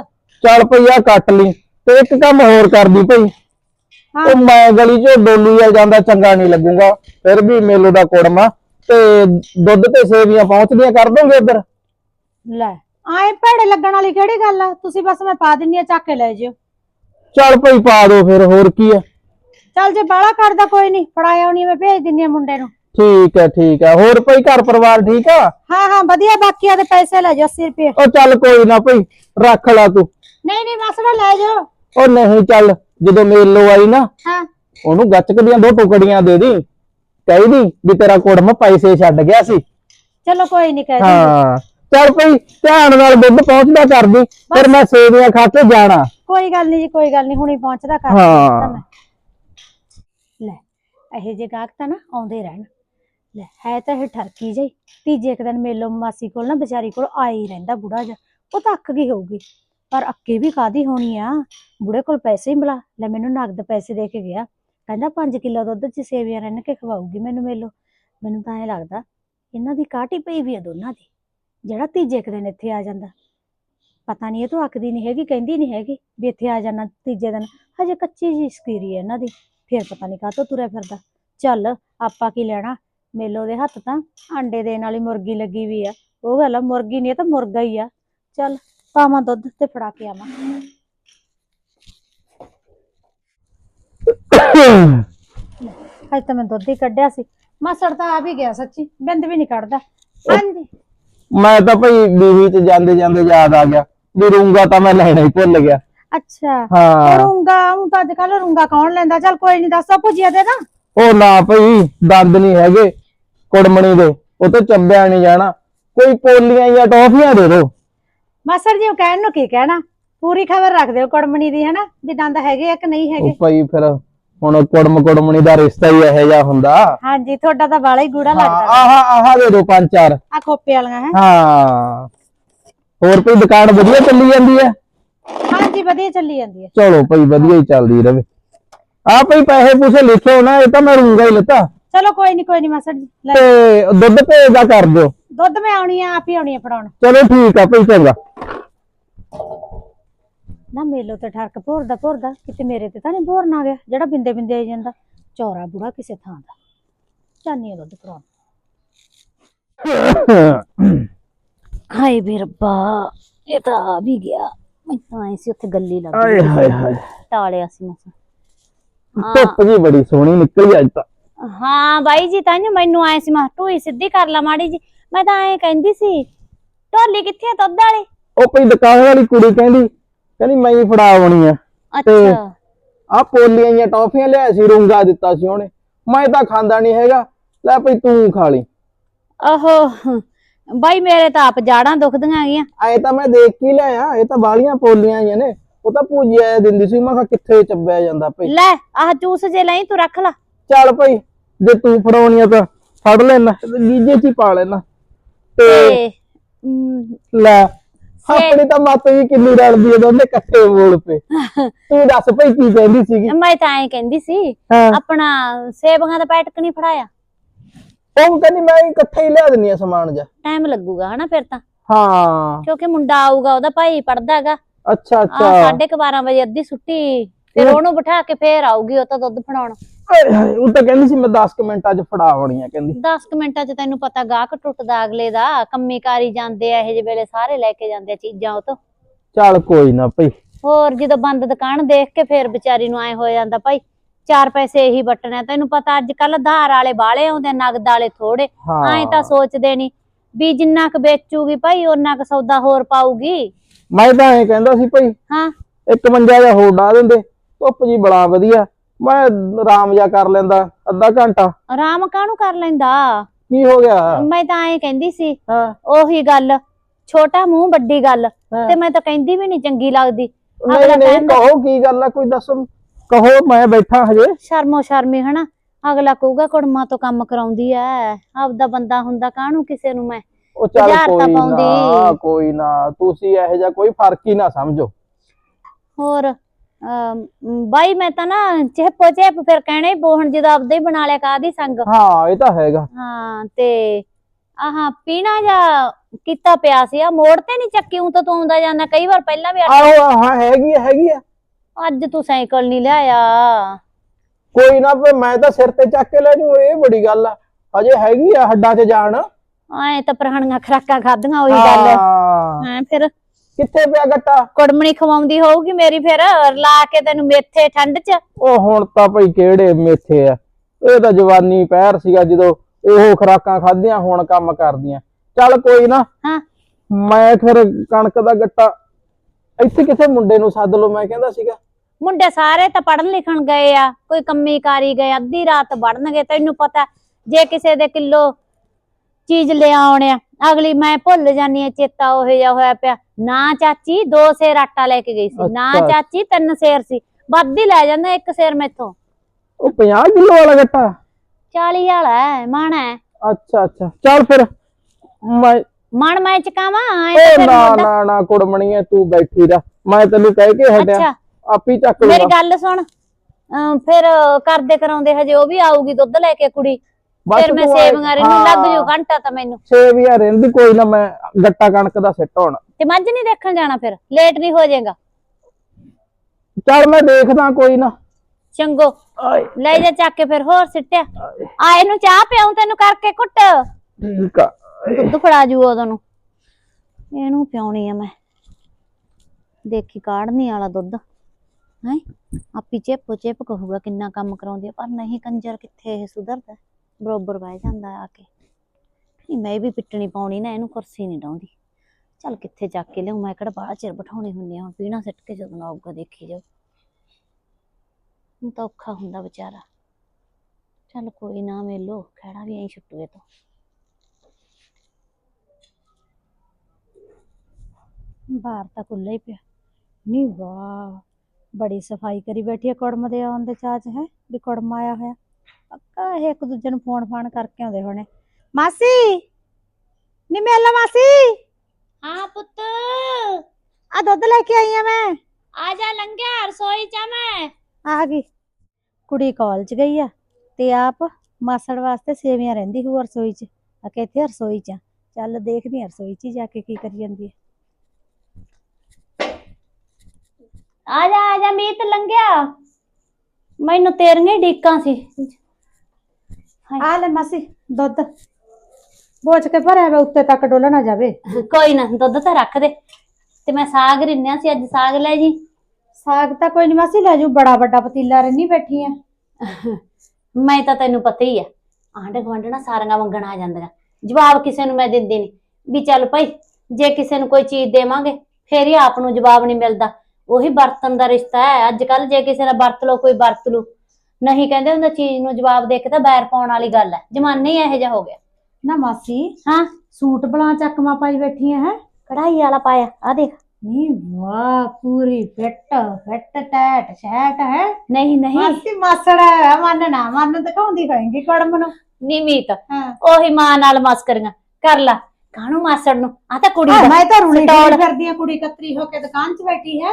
[SPEAKER 2] ਚੱਲ ਭਈਆ ਕੱਟ ਲਈ ਤੇ ਇੱਕ ਕੰਮ ਹੋਰ ਕਰਦੀ ਭਾਈ। ਉਹ ਮੈਂ ਗਲੀ 'ਚੋਂ ਡੋਲੂ ਆ ਜਾਂਦਾ ਚੰਗਾ ਨਹੀਂ ਲੱਗੂਗਾ। ਫਿਰ ਵੀ ਮੇਲੇ ਦਾ ਕੁੜਮਾ ਤੇ ਦੁੱਧ ਤੇ ਸੇਵੀਆਂ ਪਹੁੰਚਦੀਆਂ ਕਰ ਦੋਗੇ ਉਧਰ?
[SPEAKER 4] ਲੈ ਆਏ ਭੈੜੇ ਲੱਗਣ ਵਾਲੀ ਕਿਹੜੀ ਗੱਲ ਆ? ਤੁਸੀਂ ਬਸ ਮੈਂ ਪਾ ਦਿੰਨੀ ਆ ਚੱਕ ਕੇ ਲੈ ਜਿਓ।
[SPEAKER 2] ਚੱਲ ਭਾਈ ਪਾ ਦੋ ਫਿਰ ਹੋਰ ਕੀ ਹੈ
[SPEAKER 4] ਚੱਲ ਜੇ ਬਾਲਾ ਕਰਦਾ ਕੋਈ ਨਹੀਂ ਫੜਾਇਆ ਨਹੀਂ ਮੈਂ ਭੇਜ ਦਿੰਨੀ ਆ ਮੁੰਡੇ ਨੂੰ।
[SPEAKER 2] ਠੀਕ ਹੈ ਠੀਕ ਹੈ ਹੋਰ ਭਾਈ ਘਰ ਪਰਿਵਾਰ ਠੀਕ ਆ?
[SPEAKER 4] ਹਾਂ ਹਾਂ ਵਧੀਆ ਬਾਕੀਆਂ ਦੇ ਪੈਸੇ ਲੈ ਜਾਓ 80 ਰੁਪਏ।
[SPEAKER 2] ਉਹ ਚੱਲ ਕੋਈ ਨਾ ਭਾਈ ਰੱਖ ਲਾ ਤੂੰ।
[SPEAKER 4] ਨਹੀਂ ਨਹੀਂ ਮਸੜਾ ਲੈ ਜਾਓ।
[SPEAKER 2] ਉਹ ਨਹੀਂ ਚੱਲ। ਜਦੋਂ ਮੇਲੋ ਆਈ ਨਾ
[SPEAKER 4] ਹਾਂ।
[SPEAKER 2] ਉਹਨੂੰ ਗੱਚਕ ਦੀਆਂ ਦੋ ਟੁਕੜੀਆਂ ਦੇ ਦੀ। ਕਹੀ ਦੀ ਵੀ ਤੇਰਾ ਕੁੜਮ ਪੈਸੇ ਛੱਡ ਗਿਆ ਸੀ।
[SPEAKER 4] ਚਲੋ ਕੋਈ ਨਹੀਂ ਕਹਿ
[SPEAKER 2] ਹਾਂ। ਚੱਲ ਭਾਈ ਧਿਆਨ ਨਾਲ ਦੁੱਧ ਪਹੁੰਚਦਾ ਕਰਦੀ ਫਿਰ ਮੈਂ ਸੇਵੀਆਂ ਖਾ ਕੇ ਜਾਣਾ।
[SPEAKER 4] ਕੋਈ ਗੱਲ ਨਹੀਂ ਜੀ ਕੋਈ ਗੱਲ ਨਹੀਂ ਹੁਣੀ ਪਹੁੰਚਦਾ ਕਰ
[SPEAKER 2] ਹਾਂ।
[SPEAKER 4] ਮੈਂ। ਲੈ ਇਹ ਜੇ ਗਾਹਕ ਤਾਂ ਨਾ ਆਉਂਦੇ ਰਹਿਣ। ਲੈ ਹੈ ਤਾਂ ਇਹ ਠਰਕੀ ਜਿਹੀ। ਤੀਜੇ ਇੱਕ ਦਿਨ ਮੇਲੋ ਮਾਸੀ ਕੋਲ ਨਾ ਵਿਚਾਰੀ ਕੋਲ ਆ ਹੀ ਰਹਿੰਦਾ ਬੁੜਾ ਜਿਹਾ। ਉਹ ਤਾਂ ਅੱਕ ਗਈ ਹੋਊਗੀ। ਪਰ ਅੱਕੇ ਵੀ ਕਾਦੀ ਹੋਣੀ ਆ? ਬੁੜੇ ਕੋਲ ਪੈਸੇ ਹੀ ਮਿਲਾ ਲੈ ਮੈਨੂੰ ਨਗਦ ਪੈਸੇ ਦੇ ਕੇ ਗਿਆ। ਕਹਿੰਦਾ 5 ਕਿਲੋ ਦੁੱਧ ਚ ਸੇਵੀਆਂ ਰਹਿਣ ਕੇ ਖਵਾਉਗੀ ਮੈਨੂੰ ਮੇਲੋ। ਮੈਨੂੰ ਤਾਂ ਐ ਲੱਗਦਾ ਇਹਨਾਂ ਦੀ ਕਾਟੀ ਪਈ ਵੀ ਆ ਦੋਨਾਂ ਦੀ। ਜਿਹੜਾ ਤੀਜੇ ਦਿਨ ਇੱਥੇ ਆ ਜਾਂਦਾ। ਪਤਾ ਨਹੀਂ ਇਹ ਤੋਂ ਅੱਕਦੀ ਨਹੀਂ ਹੈਗੀ, ਕਹਿੰਦੀ ਨਹੀਂ ਹੈਗੀ ਵੀ ਇੱਥੇ ਆ ਜਾਣਾ ਤੀਜੇ ਦਿਨ। ਹਜੇ ਕੱਚੀ ਜੀ ਸਕੀਰੀ ਹੈ ਇਹਨਾਂ ਦੀ। ਫਿਰ ਪਤਾ ਨਹੀਂ ਕਾਹਤੋਂ ਤੁਰਿਆ ਫਿਰਦਾ। ਚੱਲ ਆਪਾਂ ਕੀ ਲੈਣਾ? ਮੇਲੋ ਦੇ ਹੱਥ ਤਾਂ ਆਂਡੇ ਦੇਣ ਵਾਲੀ ਮੁਰਗੀ ਲੱਗੀ ਵੀ ਆ। ਉਹ ਗੱਲ ਆ, ਮੁਰਗੀ ਨਹੀਂ ਇਹ ਤਾਂ ਮੁਰਗਾ ਹੀ ਆ। ਚੱਲ ਪਾਵਾਂ ਦੁੱਧ ਤੇ ਫੜਾ ਕੇ ਆਵਾਂ। ਅੱਜ ਤਾਂ ਮੈਂ ਦੁੱਧ ਹੀ ਕੱਢਿਆ ਸੀ। ਮਾਸੜ ਤਾਂ ਆ ਵੀ ਗਿਆ ਸੱਚੀ ਬਿੰਦ ਵੀ ਨਹੀਂ ਕੱਢਦਾ। ਹਾਂਜੀ।
[SPEAKER 2] ਮੈਂ ਤਾਂ ਭਾਈ ਬੀਵੀ ਚ ਜਾਂਦੇ ਜਾਂਦੇ ਯਾਦ ਆ ਗਿਆ ਵੀ ਰੂੰਗਾ ਤਾਂ ਮੈਂ ਲੈਣਾ ਹੀ ਭੁੱਲ ਗਿਆ।
[SPEAKER 4] ਅੱਛਾ
[SPEAKER 2] ਹਾਂ।
[SPEAKER 4] ਰੂੰਗਾ ਉਹ ਤਾਂ ਅੱਜ ਕੱਲ ਰੂੰਗਾ ਕੌਣ ਲੈਂਦਾ? ਚੱਲ ਕੋਈ ਨਹੀਂ ਦੱਸੋ ਭੁਜੀਆ ਦੇ। ਨਾ
[SPEAKER 2] ਉਹ ਨਾ ਭਾਈ ਦੰਦ ਨਹੀਂ ਹੈਗੇ ਕੁੜਮਣੀ ਦੇ ਉਹ ਤਾਂ ਚੱਬਿਆ ਨਹੀਂ ਜਾਣਾ। ਕੋਈ ਪੋਲੀਆਂ ਜਾਂ ਟੌਫੀਆਂ ਦੇ ਦੋ।
[SPEAKER 4] ਮਾਸੜ ਜੀ ਉਹ ਕਹਿਣ ਨੂੰ ਕੀ ਕਹਿਣਾ? ਪੂਰੀ ਖਬਰ ਰੱਖ ਦਿਓ ਕੁੜਮਣੀ ਦੀ ਹਨਾ? ਵੀ ਦੰਦ ਹੈਗੇ ਆ ਕਿ ਨਹੀਂ
[SPEAKER 2] ਉਹ
[SPEAKER 4] ਹੈਗੇ?
[SPEAKER 2] ਭਾਈ ਫਿਰ ਹੁਣ ਕੁੜਮ ਕੁੜਮਣੀ ਦਾ ਰਿਸ਼ਤਾ ਹੀ ਇਹੋ ਜਿਹਾ ਹੁੰਦਾ।
[SPEAKER 4] ਹਾਂਜੀ ਤੁਹਾਡਾ ਤਾਂ ਵਾਲਾ ਹੀ ਗੂੜਾ ਲੱਗਦਾ।
[SPEAKER 2] ਆਹ ਆਹ ਦੇ ਦੋ ਪੰਜ ਚਾਰ।
[SPEAKER 4] ਆ ਖੋਪੇ ਵਾਲੀਆਂ ਹੈ?
[SPEAKER 2] ਹਾਂ। ਹੋਰ ਕੋਈ ਦੁਕਾਨ ਵਧੀਆ ਚੱਲੀ ਜਾਂਦੀ ਹੈ?
[SPEAKER 4] ਹਾਂਜੀ ਵਧੀਆ ਚੱਲੀ ਜਾਂਦੀ ਹੈ।
[SPEAKER 2] ਚਲੋ ਭਾਈ ਵਧੀਆ ਹੀ ਚੱਲਦੀ ਰਵੇ। ਆ ਭਾਈ ਪੈਸੇ ਪੂਸੇ ਲਿਖੋ ਨਾ ਇਹ ਤਾਂ ਮੈਂ ਰੂੰਗਾ ਹੀ ਲੱਤਾ।
[SPEAKER 4] ਚਲੋ ਕੋਈ ਨਹੀਂ ਕੋਈ ਨਹੀਂ ਮਾਸੜ ਜੀ ਲੈ
[SPEAKER 2] ਤੇ ਦੁੱਧ ਭੇਜਦਾ ਕਰ ਦਿਓ।
[SPEAKER 4] ਦੁੱਧ ਮੈਂ ਆਉਣੀ ਆ ਆਪ ਹੀ ਆਉਣੀ ਆ ਫੜਾਉਣ।
[SPEAKER 2] ਚਲੋ ਠੀਕ ਆ ਭਾਈ ਚੰਗਾ।
[SPEAKER 4] ਨਾ ਮੇਲੋ ਤੇ ਠਰਕ ਭੋਰਦਾ ਭੋਰਦਾ ਕਿਤੇ ਮੇਰੇ ਤੇ ਤਾਂ ਨਹੀਂ ਭੋਰਨ ਆ ਗਿਆ ਜਿਹੜਾ ਬਿੰਦੇ ਬਿੰਦੇ ਆਈ ਜਾਂਦਾ ਚੌਰਾ ਬੁੜਾ ਕਿਸੇ ਥਾਂ ਦਾ। ਚਾਨੀ ਦੁੱਧ ਫੜਾਉਣ।
[SPEAKER 1] ਹਾਏ ਵੇ ਰੱਬਾ ਇਹ ਤਾਂ ਆ ਵੀ ਗਿਆ। ਮੈਂ ਤਾਂ ਐ ਸੀ ਉੱਥੇ ਗੱਲੀ ਲੱਗ
[SPEAKER 2] ਆਏ ਹਾਏ ਹਾਏ
[SPEAKER 1] ਟਾਲਿਆ ਸੀ ਮਸਾਂ
[SPEAKER 2] ਧੁੱਪ ਜੀ ਬੜੀ ਸੋਹਣੀ ਨਿਕਲੀ ਅੱਜ ਤਾਂ।
[SPEAKER 1] ਹਾਂ ਬਾਈ ਜੀ ਤਾਂ ਮੈਨੂੰ ਆਏ ਸੀ ਮੈਂ ਢੂਈ ਸਿੱਧੀ ਕਰ ਲਾ ਮਾੜੀ ਜੀ। ਮੈਂ ਤਾਂ ਐ ਕਹਿੰਦੀ ਸੀ ਢੋਲੀ ਕਿੱਥੇ ਆ ਦੁੱਧ ਵਾਲੀ?
[SPEAKER 2] ਉਹ ਭਾਈ ਦੁਕਾਨ ਵਾਲੀ ਕੁੜੀ ਕਹਿੰਦੀ ਕਹਿੰਦੀ ਮੈਂ ਹੀ ਫੜਾ ਆਉਣੀ ਆ।
[SPEAKER 1] ਅੱਛਾ।
[SPEAKER 2] ਆ ਪੋਲੀਆਂ ਜਾਂ ਟੌਫੀਆਂ ਲਿਆ ਸੀ ਰੂੰਗਾ ਦਿੱਤਾ ਸੀ ਉਹਨੇ। ਮੈਂ ਤਾਂ ਖਾਂਦਾ ਨਹੀਂ ਹੈਗਾ। ਲੈ ਭਾਈ ਤੂੰ ਖਾ ਲਈ।
[SPEAKER 1] ਓਹੋ ਬਾਈ ਮੇਰੇ ਤਾਂ ਆਪ ਜਾੜਾਂ ਦੁਖਦੀਆਂ ਗਈਆਂ
[SPEAKER 2] ਐ ਤਾਂ ਮੈਂ ਦੇਖ ਕੇ ਹੀ ਲਿਆ ਇਹ ਤਾਂ ਬਾਲੀਆਂ ਪੋਲੀਆਂ ਆਈਆਂ ਨੇ। ਉਹ ਤਾਂ ਭੂਜਿਆ ਦਿੰਦੀ ਸੀ ਮੈਂ ਕਿਹਾ ਕਿੱਥੇ ਚੱਬਿਆ ਜਾਂਦਾ ਭਾਈ।
[SPEAKER 1] ਲੈ ਆਹ ਜੂਸ ਜੇ ਲਈ ਤੂੰ ਰੱਖ ਲਾ।
[SPEAKER 2] ਚੱਲ ਭਾਈ ਜੇ ਤੂੰ ਫੜਾਉਣੀ ਆ ਤਾਂ ਫੜ ਲੈਣਾ ਗੀਜੇ ਚ ਹੀ ਪਾ ਲੈਣਾ। ਤੇ
[SPEAKER 1] ਮ,
[SPEAKER 2] ਲੈ ਆਪਣੀ ਤਾਂ ਮੱਤ ਵੀ ਕਿੰਨੀ ਰਲਦੀ ਹੈ ਦੋਨੇ ਇਕੱਠੇ ਬੋਲ ਪਏ। ਤੂੰ ਦੱਸ ਭਾਈ ਕੀ ਕਹਿੰਦੀ ਸੀਗੀ?
[SPEAKER 1] ਮੈਂ ਤਾਂ ਐ ਕਹਿੰਦੀ ਸੀ
[SPEAKER 2] ਹਾਂ।
[SPEAKER 1] ਆਪਣਾ ਸੇਬਾਂ ਦਾ ਪੈਟਕ ਨਹੀਂ ਫੜਾਇਆ।
[SPEAKER 2] ਉਹ ਕਹਿੰਦੀ ਮੈਂ ਇਕੱਠੇ ਹੀ ਲਿਆ ਦਿੰਨੀ ਆ ਸਮਾਨ ਜਾ
[SPEAKER 1] ਟਾਈਮ ਲੱਗੂਗਾ ਹਨਾ ਫਿਰ ਤਾਂ।
[SPEAKER 2] ਹਾਂ।
[SPEAKER 1] ਕਿਉਂਕਿ ਮੁੰਡਾ ਆਊਗਾ ਉਹਦਾ ਭਾਈ ਪੜਦਾ ਹੈਗਾ।
[SPEAKER 2] ਅੱਛਾ ਅੱਛਾ।
[SPEAKER 1] 12:30 ਵਜੇ ਅੱਧੀ ਛੁੱਟੀ ਫਿਰ ਉਹਨੂੰ ਬਿਠਾ ਕੇ ਫੇਰ ਆਊਗੀ ਉਹ ਤਾਂ ਦੁੱਧ ਫੜਾਉਣ।
[SPEAKER 2] ਆਏ ਹਾਏ, ਉਹ ਤਾਂ ਕਹਿੰਦੀ ਸੀ ਮੈਂ 10 ਕੁ ਮਿੰਟਾਂ 'ਚ ਫੜਾ ਆਉਣੀ ਆ ਕਹਿੰਦੀ।
[SPEAKER 1] 10 ਕੁ ਮਿੰਟਾਂ 'ਚ ਤੈਨੂੰ ਪਤਾ ਗਾਹਕ ਟੁੱਟਦਾ ਅਗਲੇ ਦਾ ਕੰਮੀ ਕਾਰੀ ਜਾਂਦੇ ਆ ਇਹ ਜਿਹੇ ਵੇਲੇ ਸਾਰੇ ਲੈ ਕੇ ਜਾਂਦੇ ਆ ਚੀਜ਼ਾਂ ਉਹ ਤੋਂ।
[SPEAKER 2] ਚੱਲ ਕੋਈ ਨਾ ਭਾਈ।
[SPEAKER 1] ਹੋਰ ਜਦੋਂ ਬੰਦ ਦੁਕਾਨ ਦੇਖ ਕੇ ਫੇਰ ਵਿਚਾਰੀ ਨੂੰ ਐ ਹੋ ਜਾਂਦਾ ਭਾਈ ਚਾਰ ਪੈਸੇ ਇਹੀ ਵਟਣੇ। ਤੈਨੂੰ ਪਤਾ ਅੱਜ ਕੱਲ ਧਾਰ ਵਾਲੇ ਬਾਲੇ ਆਉਂਦੇ ਨਗਦ ਵਾਲੇ ਥੋੜੇ
[SPEAKER 2] ਹਾਂ।
[SPEAKER 1] ਐਂ ਤਾਂ ਸੋਚਦੇ ਨਹੀਂ ਵੀ ਜਿੰਨਾ ਕੁ ਵੇਚੂਗੀ ਭਾਈ ਉਹਨਾਂ ਕੁ ਸੌਦਾ ਹੋਰ ਪਾਊਗੀ।
[SPEAKER 2] ਮੈਂ ਤਾਂ ਐਂ ਕਹਿੰਦਾ ਸੀ ਭਾਈ
[SPEAKER 1] ਹਾਂ।
[SPEAKER 2] ਇੱਕ ਮੰਜਾ ਜਿਹਾ ਹੋਰ ਡਾ ਦਿੰਦੇ। ਧੁੱਪ ਜੀ ਬੜਾ ਵਧੀਆ। ਮੈਂ ਆਰਾਮ ਜਾ ਕਰ ਲੈਂਦਾ ਅੱਧਾ ਘੰਟਾ।
[SPEAKER 1] ਆਰਾਮ ਕਾਹਨੂੰ ਕਰ ਲੈਂਦਾ?
[SPEAKER 2] ਕੀ ਹੋ ਗਿਆ?
[SPEAKER 1] ਮੈਂ ਤਾਂ ਐਂ ਕਹਿੰਦੀ ਸੀ
[SPEAKER 2] ਹਾਂ।
[SPEAKER 1] ਉਹੀ ਗੱਲ ਛੋਟਾ ਮੂੰਹ ਵੱਡੀ ਗੱਲ। ਤੇ ਮੈਂ ਤਾਂ ਕਹਿੰਦੀ ਵੀ ਨਹੀਂ ਚੰਗੀ ਲੱਗਦੀ।
[SPEAKER 2] ਨਹੀਂ ਨਹੀਂ ਕਹੋ ਕੀ ਗੱਲ ਆ ਕੋਈ ਦੱਸੋ ਕਹੋ ਮੈਂ ਬੈਠਾ ਹਜੇ।
[SPEAKER 1] ਸ਼ਰਮੋ ਸ਼ਰਮੀ ਹਨਾ? ਅਗਲਾ ਕਹੂਗਾ ਕੁੜਮਾ ਤੋਂ ਕੰਮ ਕਰਾਉਂਦੀ ਐ। ਆਪਦਾ ਬੰਦਾ ਹੁੰਦਾ ਕਾਹਨੂੰ ਕਿਸੇ ਨੂੰ ਮੈਂ?
[SPEAKER 2] ਉਹ ਚੱਲ ਕੋਈ ਨਾ। ਕੋਈ ਨਾ। ਤੁਸੀਂ ਇਹੋ ਜਿਹਾ ਕੋਈ ਫ਼ਰਕ ਹੀ ਨਾ ਸਮਝੋ।
[SPEAKER 1] ਹੋਰ? ਬਾਈ ਮੈਂ ਤਾਂ ਨਾ ਚਿਹਪੋ ਚਿਹਪ ਫਿਰ ਕਹਿਣਾ ਹੀ ਬੋਹਣ ਜਦੋਂ ਆਪਦਾ ਹੀ ਬਣਾ ਲਿਆ ਕਾਦੀ ਸੰਗ?
[SPEAKER 2] ਹਾਂ ਇਹ ਤਾਂ ਹੈਗਾ।
[SPEAKER 1] ਹਾਂ ਤੇ ਆਹਾਂ ਪੀਣਾ ਜਾਂ ਕੀਤਾ ਪਿਆ ਸੀ? ਆ ਮੋੜ ਤੇ ਨਹੀਂ ਚੱਕੀ ਉਂ ਤਾਂ ਤੂੰ ਆਉਂਦਾ ਜਾਂਦਾ ਕਈ ਵਾਰ ਪਹਿਲਾਂ ਵੀ
[SPEAKER 2] ਆਹੋ ਹਾਂ ਹੈਗੀ ਆ ਹੈਗੀ ਆ।
[SPEAKER 1] ਅੱਜ ਤੂੰ ਸਾਈਕਲ ਨਹੀਂ ਲਿਆਇਆ।
[SPEAKER 2] ਕੋਈ ਨਾ ਮੈਂ ਤਾਂ ਸਿਰ ਤੇ ਚੱਕ ਕੇ ਲੈ ਜੂ ਇਹ ਬੜੀ ਗੱਲ ਆ। ਅਜੇ ਹੈਗੀ ਆ ਹੱਡਾਂ 'ਚ ਜਾਣ
[SPEAKER 1] ਐ ਤਾਂ ਪੁਰਾਣੀਆਂ ਖਰਾਕਾਂ ਖਾਧੀਆਂ ਉਹੀ ਗੱਲ
[SPEAKER 2] ਹਾਂ।
[SPEAKER 1] ਹੈ ਫਿਰ
[SPEAKER 2] ਕਿੱਥੇ ਪਿਆ ਗੱਟਾ?
[SPEAKER 1] ਕੁੜਮਣੀ ਖਵਾਉਂਦੀ ਹੋਊਗੀ ਮੇਰੀ ਫਿਰ ਲਾ ਕੇ ਤੈਨੂੰ ਮੇਥੇ ਠੰਡ 'ਚ।
[SPEAKER 2] ਉਹ ਹੁਣ ਤਾਂ ਭਈ ਕਿਹੜੇ ਮੇਥੇ ਆ? ਇਹ ਤਾਂ ਜਵਾਨੀ ਪਹਿਰ ਸੀਗਾ ਜਦੋਂ ਉਹ ਖਰਾਕਾਂ ਖਾਧੀਆਂ ਹੁਣ ਕੰਮ ਕਰਦੀਆਂ। ਚੱਲ ਕੋਈ ਨਾ
[SPEAKER 1] ਹਾਂ।
[SPEAKER 2] ਮੈਂ ਫਿਰ ਕਣਕ ਦਾ ਗੱਟਾ ਇੱਥੇ ਕਿਸੇ ਮੁੰਡੇ ਨੂੰ ਸੱਦ ਲਓ ਮੈਂ ਕਹਿੰਦਾ ਸੀਗਾ।
[SPEAKER 1] ਮੁੰਡੇ ਸਾਰੇ ਤਾਂ ਪੜਨ ਲਿਖਣ ਗਏ ਆ ਕੋਈ ਕੰਮੀ ਕਾਰੀ ਗਏ ਅੱਧੀ ਰਾਤ ਵੜਨਗੇ ਤੈਨੂੰ ਪਤਾ ਜੇ ਕਿਸੇ ਦੇ ਕਿਲੋ ਚੀਜ਼ ਲੈ ਆਉਣੇ ਆ ਅਗਲੀ ਮੈਂ ਭੁੱਲ ਜਾਨੀ ਆ ਚੇਤਾ ਉਹ ਜਿਹਾ ਹੋਇਆ ਪਿਆ। ਨਾ ਚਾਚੀ ਦੋ ਸੇਰ ਆਟਾ ਲੈ ਕੇ ਗਈ ਸੀ। ਨਾ
[SPEAKER 2] ਅੱਛਾ।
[SPEAKER 1] ਚਾਚੀ ਤਿੰਨ ਸੇਰ ਸੀ। ਵੱਧ ਹੀ ਲੈ ਜਾਂਦਾ ਇੱਕ ਸੇਰ ਮੈਥੋਂ।
[SPEAKER 2] ਉਹ 50 ਕਿਲੋ ਵਾਲਾ ਗੱਟਾ?
[SPEAKER 1] 40 ਵਾਲਾ ਹੈ ਮਾਣਾ ਹੈ।
[SPEAKER 2] ਅੱਛਾ ਅੱਛਾ। ਚੱਲ ਫਿਰ ਮੈਂ
[SPEAKER 1] ਮਣ ਮੈਂ ਚਕਾਵਾਂ ਐ
[SPEAKER 2] ਓ
[SPEAKER 1] ਤਾਂ ਫਿਰ
[SPEAKER 2] ਨਾ
[SPEAKER 1] ਮੁੰਡਾ-
[SPEAKER 2] ਨਾ ਨਾ ਕੁੜਮਣੀਏ ਤੂੰ ਬੈਠੀ ਰਹਿ। ਮੈਂ ਤੈਨੂੰ ਕਹਿ ਕੇ ਹਟਿਆ।
[SPEAKER 1] ਅੱਛਾ।
[SPEAKER 2] ਆਪੀ ਚੱਕ
[SPEAKER 1] ਮੇਰੀ ਗੱਲ ਸੁਣ। ਅਮ ਫਿਰ ਕਰਦੇ ਕਰਾਉਂਦੇ ਹਜੇ ਉਹ ਵੀ ਆਊਗੀ ਦੁੱਧ ਲੈ ਕੇ ਕੁੜੀ।
[SPEAKER 2] ਬਸ
[SPEAKER 1] ਫਿਰ ਮੈਂ
[SPEAKER 2] ਤੂੰ
[SPEAKER 1] ਸੇਵੀਆਂ ਰਿੰਨੂ ਲੱਗ
[SPEAKER 2] ਹਾਂ।
[SPEAKER 1] ਜੂ ਘੰਟਾ ਤਾਂ ਮੈਨੂੰ।
[SPEAKER 2] ਛੇ ਵੀ ਆ ਰਹਿੰਦੀ ਕੋਈ ਨਾ ਮੈਂ ਗੱਟਾ ਕਣਕ ਦਾ ਸਿੱਟ ਹੁਣ
[SPEAKER 1] ਤੇ ਮੱਝ ਨਹੀਂ ਦੇਖਣ ਜਾਣਾ ਫਿਰ? ਲੇਟ ਨਹੀਂ ਹੋ ਜਾਏਗਾ।
[SPEAKER 2] ਚੱਲ ਮੈਂ ਦੇਖਦਾ ਕੋਈ ਨਾ।
[SPEAKER 1] ਚੰਗੋ।
[SPEAKER 2] ਆਏ।
[SPEAKER 1] ਲੈ ਜਾ ਚੱਕ ਕੇ ਫਿਰ ਹੋਰ ਸਿੱਟਿਆ। ਆ ਇਹਨੂੰ ਚਾਹ ਪਿਆਉਂ ਤੈਨੂੰ ਕਰਕੇ ਕੁੱਟ।
[SPEAKER 2] ਠੀਕ ਆ।
[SPEAKER 1] ਦੁੱਧ ਫੜਾ ਜੂ ਉਦੋਂ ਨੂੰ। ਇਹਨੂੰ ਪਿਆਉਣੀ ਆ ਮੈਂ। ਦੇਖੀ ਕਾੜਨੀ ਵਾਲਾ ਦੁੱਧ। ਹੈ? ਆਪੀ ਚੇਪੋ ਚੇਪ ਕਹੂਗਾ ਕਿੰਨਾ ਕੰਮ ਕਰਾਉਂਦੀ ਆ ਪਰ ਨਹੀਂ ਕੰਜਰ ਕਿੱਥੇ ਇਹ ਸੁਧਰਦਾ। ਬਰੋਬਰ ਬਹਿ ਜਾਂਦਾ ਆ ਕੇ। ਨਹੀਂ, ਮੈਂ ਵੀ ਪਿੱਟਣੀ ਪਾਉਣੀ ਨਾ, ਇਹਨੂੰ ਕੁਰਸੀ ਨਹੀਂ ਡਾਉਂਦੀ। ਚੱਲ ਕਿੱਥੇ ਚੱਕ ਕੇ ਲਿਆਉਂ ਮੈਂ ਕਿਹੜਾ ਬਾਹਲਾ ਚਿਰ ਬਿਠਾਉਣੀ ਹੁੰਦੀ ਆ। ਹੁਣ ਪੀਣਾ ਸਿੱਟ ਕੇ ਜਦੋਂ ਆਊਗਾ, ਦੇਖੀ ਜਾਓ ਹੁਣ ਤਾਂ ਔਖਾ ਹੁੰਦਾ ਵਿਚਾਰਾ। ਚੱਲ ਕੋਈ ਨਾ ਮੇਲੋ ਖੜਾ ਵੀ ਐਂ ਛੁੱਟੂਏ ਤੋਂ।
[SPEAKER 4] ਬਾਹਰ ਤਾਂ ਖੁੱਲ੍ਹਾ ਹੀ ਪਿਆ। ਨੀ ਵਾਹ। ਬੜੀ ਸਫ਼ਾਈ ਕਰੀ ਬੈਠੀ ਆ, ਕੁੜਮ ਦੇ ਆਉਣ ਦੇ ਚਾਚ ਹੈ ਵੀ ਕੁੜਮ ਆਇਆ ਹੋਇਆ। ਪੱਕਾ ਇਹ ਇੱਕ ਦੂਜੇ ਨੂੰ ਫੋਨ ਫਾਨ ਕਰਕੇ ਆਉਂਦੇ ਹੋਣੇ। ਮਾਸੀ ਨੀ ਮੇਲਾ ਮਾਸੀ।
[SPEAKER 1] ਹਾਂ ਪੁੱਤ।
[SPEAKER 4] ਆ ਦੁੱਧ ਲੈ ਕੇ ਆਈ ਆ ਮੈਂ।
[SPEAKER 1] ਆ ਜਾ ਲੰਘਿਆ ਰਸੋਈ ਚ ਮੈਂ।
[SPEAKER 4] ਆ ਗਈ। ਕੁੜੀ ਕਾਲਜ ਗਈ ਆ ਤੇ ਆਪ ਮਾਸੜ ਵਾਸਤੇ ਸੇਵੀਆਂ ਰਹਿੰਦੀ ਹੋਊ ਰਸੋਈ 'ਚ। ਆ ਕੇ ਇੱਥੇ ਰਸੋਈ 'ਚ। ਚੱਲ ਦੇਖਦੀ ਆ ਰਸੋਈ 'ਚ ਜਾ ਕੇ ਕੀ ਕਰੀ ਜਾਂਦੀ ਹੈ
[SPEAKER 1] ਆ ਜਾ ਆ ਜਾ ਮੀਤ ਲੰਘਿਆ। ਮੈਨੂੰ ਤੇਰੀਆਂ ਡੀਕਾਂ ਸੀ।
[SPEAKER 4] ਆ ਲੈ ਮਾਸੀ ਦੁੱਧ। ਬੋਚ ਕੇ ਭਰਿਆ ਵੇ ਉੱਤੇ ਤੱਕ ਡੋਲਾ ਨਾ ਜਾਵੇ।
[SPEAKER 1] ਕੋਈ ਨਾ ਦੁੱਧ ਤਾਂ ਰੱਖ ਦੇ। ਤੇ ਮੈਂ ਸਾਗ ਰਿੰਨਿਆ ਸੀ ਅੱਜ ਸਾਗ ਲੈ ਜੀ।
[SPEAKER 4] ਸਾਗ ਤਾਂ ਕੋਈ ਨਹੀਂ ਮਾਸੀ ਲੈ ਜੂ ਬੜਾ ਵੱਡਾ ਪਤੀਲਾ ਰੰਨੀ ਬੈਠੀ ਆ।
[SPEAKER 1] ਮੈਂ ਤਾਂ ਤੈਨੂੰ ਪਤਾ ਹੀ ਆ ਆਂਢ ਗੁਆਂਢਣਾ ਸਾਰੀਆਂ ਮੰਗਣ ਆ ਜਾਂਦੀਆਂ। ਜਵਾਬ ਕਿਸੇ ਨੂੰ ਮੈਂ ਦਿੰਦੀ ਨਹੀਂ ਵੀ ਚੱਲ ਭਾਈ ਜੇ ਕਿਸੇ ਨੂੰ ਕੋਈ ਚੀਜ਼ ਦੇਵਾਂਗੇ ਫੇਰ ਹੀ ਆਪ ਨੂੰ ਜਵਾਬ ਨਹੀਂ ਮਿਲਦਾ। ਉਹੀ ਬਰਤਨ ਦਾ ਰਿਸ਼ਤਾ ਹੈ। ਅੱਜ ਕੱਲ ਜੇ ਕਿਸੇ ਦਾ ਵਰਤ ਲੋ ਕੋਈ ਵਰਤ ਲੂ ਨਹੀਂ ਕਹਿੰਦੇ ਹੁੰਦਾ ਚੀਜ਼ ਨੂੰ ਜਵਾਬ ਦੇ ਕੇ ਤਾਂ ਬੈਰ ਪਾਉਣ ਵਾਲੀ ਗੱਲ ਹੈ। ਜਮਾਨੇ ਹੀ ਇਹੋ ਜਿਹਾ ਹੋ ਗਿਆ।
[SPEAKER 4] ਨਾ ਮਾਸੀ
[SPEAKER 1] ਹਾਂ।
[SPEAKER 4] ਸੂਟ ਬਲਾਂ ਚੱਕਵਾ ਪਾਈ ਬੈਠੀ ਆ ਹੈ?
[SPEAKER 1] ਕਢਾਈ ਵਾਲਾ ਪਾਇਆ ਆ ਦੇਖ।
[SPEAKER 4] ਨੀ ਵਾਹ ਪੂਰੀ ਫਿੱਟ ਫਿੱਟ ਟੈਟ ਸ਼ੈਟ ਹੈ?
[SPEAKER 1] ਨਹੀਂ ਨਹੀਂ।
[SPEAKER 4] ਮਾਸੀ ਮਾਸੜ ਹੈ ਮਨ ਨਾ ਮਨ ਦਿਖਾਉਂਦੀ ਹੋਏਗੀ ਕੜਮ ਨੂੰ।
[SPEAKER 1] ਨਿਮੀਤ
[SPEAKER 4] ਹਾਂ।
[SPEAKER 1] ਉਹੀ ਮਾਂ ਨਾਲ ਮਸਕਰੀਆਂ। ਕਰ ਲਾ ਕਾਹਨੂੰ ਮਾਸੜ ਨੂੰ? ਆ ਤਾਂ ਕੁੜੀ ਦਾ
[SPEAKER 4] ਮੈਂ ਤਾਂ ਰੁਲੀ। ਫਿਰਦੀ ਆ ਕੁੜੀ ਕਤਰੀ ਹੋ ਕੇ ਦੁਕਾਨ 'ਚ ਬੈਠੀ ਹੈ।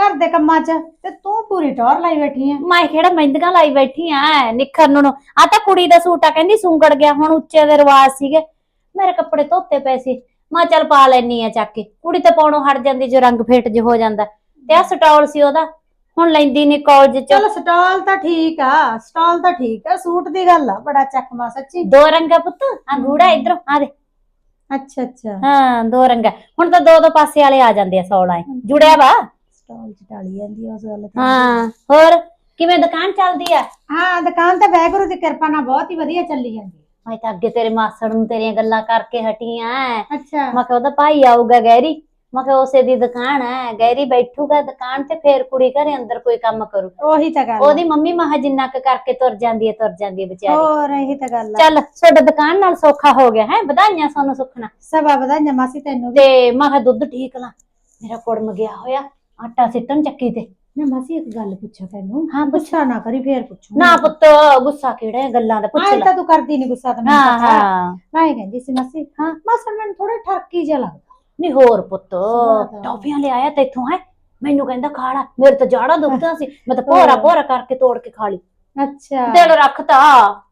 [SPEAKER 4] ਘਰ ਦੇ ਕੰਮਾਂ 'ਚ ਤੇ ਤੂੰ ਪੂਰੀ ਟੌਰ ਲਾਈ ਬੈਠੀ ਹੈ
[SPEAKER 1] ਮੈਂ ਕਿਹੜਾ ਮਹਿੰਦੀਆਂ ਲਾਈ ਬੈਠੀ ਆ ਨਿਖਰਨ ਨੂੰ ਆ ਤਾਂ ਕੁੜੀ ਦਾ ਸੂਟ ਆ ਕਹਿੰਦੀ ਸੁੰਗੜ ਗਿਆ ਹੁਣ ਉੱਚੇ ਦੇ ਰਿਵਾਜ ਸੀਗੇ। ਮੇਰੇ ਕੱਪੜੇ ਧੋਤੇ ਪਏ ਸੀ। ਮੈਂ ਚੱਲ ਪਾ ਲੈਣੀ ਆ ਚੱਕ ਕੇ। ਕੁੜੀ ਤਾਂ ਪਾਉਣੋਂ ਹਟ ਜਾਂਦੀ ਜੋ ਰੰਗ ਫੇਟ ਜਿਹਾ ਹੋ ਜਾਂਦਾ। ਤੇ ਆ ਸਟਾਲ ਸੀ ਉਹਦਾ। ਹੁਣ ਲੈਂਦੀ ਨਹੀਂ ਕਾਲਜ ਚ।
[SPEAKER 4] ਚਲ ਸਟਾਲ ਤਾਂ ਠੀਕ ਆ ਸਟਾਲ ਤਾਂ ਠੀਕ ਆ ਸੂਟ ਦੀ ਗੱਲ ਆ ਬੜਾ ਚੱਕਮਾ ਸੱਚੀ।
[SPEAKER 1] ਦੋ ਰੰਗਾ ਪੁੱਤ ਆ ਗੂੜਾ ਇਧਰੋਂ ਆ ਦੇ।
[SPEAKER 4] ਅੱਛਾ ਅੱਛਾ।
[SPEAKER 1] ਹਾਂ ਦੋ ਰੰਗਾ। ਹੁਣ ਤਾਂ ਦੋ ਦੋ ਪਾਸੇ ਵਾਲੇ ਆ ਜਾਂਦੇ ਆ ਸੌਲਾਂ ਜੁੜਿਆ ਵਾ?
[SPEAKER 4] ਸਟਾਲ 'ਚ ਟਾਲੀ ਜਾਂਦੀ ਆ ਉਸ ਗੱਲ ਤੇ
[SPEAKER 1] ਹਾਂ ਹੋਰ ਕਿਵੇਂ ਦੁਕਾਨ ਚੱਲਦੀ ਆ?
[SPEAKER 4] ਹਾਂ ਦੁਕਾਨ ਤਾਂ ਵੈਗੁਰੂ ਦੀ ਕਿਰਪਾ ਨਾਲ ਬਹੁਤ ਹੀ ਵਧੀਆ ਚੱਲੀ ਜਾਂਦੀ ਹੈ
[SPEAKER 1] ਮੈਂ ਤਾਂ ਅੱਗੇ ਤੇਰੇ ਮਾਸੜ ਨੂੰ ਤੇਰੀਆਂ ਗੱਲਾਂ ਕਰਕੇ ਹਟੀ ਆ।
[SPEAKER 4] ਅੱਛਾ।
[SPEAKER 1] ਮੈਂ ਕਿਹਾ ਉਹਦਾ ਭਾਈ ਆਊਗਾ ਗੈਰੀ। ਮੈਂ ਕਿਹਾ ਉਸੇ ਦੀ ਦੁਕਾਨ ਹੈ ਗੈਰੀ ਬੈਠੂਗਾ ਦੁਕਾਨ ਤੇ ਫੇਰ ਕੁੜੀ ਘਰੇ ਅੰਦਰ ਕੋਈ ਕੰਮ ਕਰੂ
[SPEAKER 4] ਉਹੀ ਤਾਂ ਗੱਲ ਆ।
[SPEAKER 1] ਉਹਦੀ ਮੰਮੀ ਮਹਾ ਜਿੰਨਾ ਕੁ ਕਰਕੇ ਤੁਰ ਜਾਂਦੀ ਹੈ ਤੁਰ ਜਾਂਦੀ ਹੈ ਵਿਚਾਰੀ।
[SPEAKER 4] ਹੋਰ ਇਹੀ ਤਾਂ ਗੱਲ ਆ।
[SPEAKER 1] ਚੱਲ ਤੁਹਾਡਾ ਦੁਕਾਨ ਨਾਲ ਸੌਖਾ ਹੋ ਗਿਆ ਹੈ? ਵਧਾਈਆਂ ਸਾਨੂੰ ਸੁਖਣਾ।
[SPEAKER 4] ਸਭਾ ਵਧਾਈਆਂ ਮਾਸੀ ਤੈਨੂੰ ਵੀ।
[SPEAKER 1] ਤੇ ਮੈਂ ਕਿਹਾ ਦੁੱਧ ਠੀਕ ਲਾ। ਮੇਰਾ ਕੁੜਮ ਗਿਆ ਹੋਇਆ। ਆਟਾ ਸਿੱਟਣ ਚੱਕੀ ਤੇ।
[SPEAKER 4] ਨਾ ਮਾਸੀ ਇੱਕ ਗੱਲ ਪੁੱਛਾਂ ਤੈਨੂੰ।
[SPEAKER 1] ਹਾਂ ਪੁੱਛ।
[SPEAKER 4] ਗੁੱਸਾ ਨਾ ਕਰੀ ਫੇਰ ਪੁੱਛੂ
[SPEAKER 1] ਨਾ ਪੁੱਤ ਗੁੱਸਾ ਕਿਹੜਾ ਹੈ ਗੱਲਾਂ ਦਾ ਪੁੱਛ ਲੈ।
[SPEAKER 4] ਤਾਂ ਤੂੰ ਕਰਦੀ ਨਹੀਂ ਗੁੱਸਾ ਤਾਂ ਮੈਨੂੰ ਪਤਾ
[SPEAKER 1] ਹਾਂ।
[SPEAKER 4] ਮੈਂ ਇਹ ਕਹਿੰਦੀ ਸੀ ਮਾਸੀ
[SPEAKER 1] ਹਾਂ।
[SPEAKER 4] ਮਾਸੜ ਮੈਨੂੰ ਥੋੜਾ ਠਰਕੀ ਜਿਹਾ ਲੱਗਦਾ।
[SPEAKER 1] ਨਹੀਂ ਹੋਰ ਪੁੱਤ। ਟੌਫੀਆਂ ਲਿਆਇਆ ਤੇ ਇੱਥੋਂ ਹੈ। ਮੈਨੂੰ ਕਹਿੰਦਾ ਖਾ ਲਾ। ਮੇਰੇ ਤਾਂ ਜਾੜਾ ਦੁਖਦਾ ਸੀ। ਮੈਂ ਤਾਂ ਭੋਰਾ ਭੋਰਾ ਕਰਕੇ ਤੋੜ ਕੇ ਖਾ ਲਈ।
[SPEAKER 4] ਅੱਛਾ।
[SPEAKER 1] ਦਿਲ ਰੱਖਤਾ।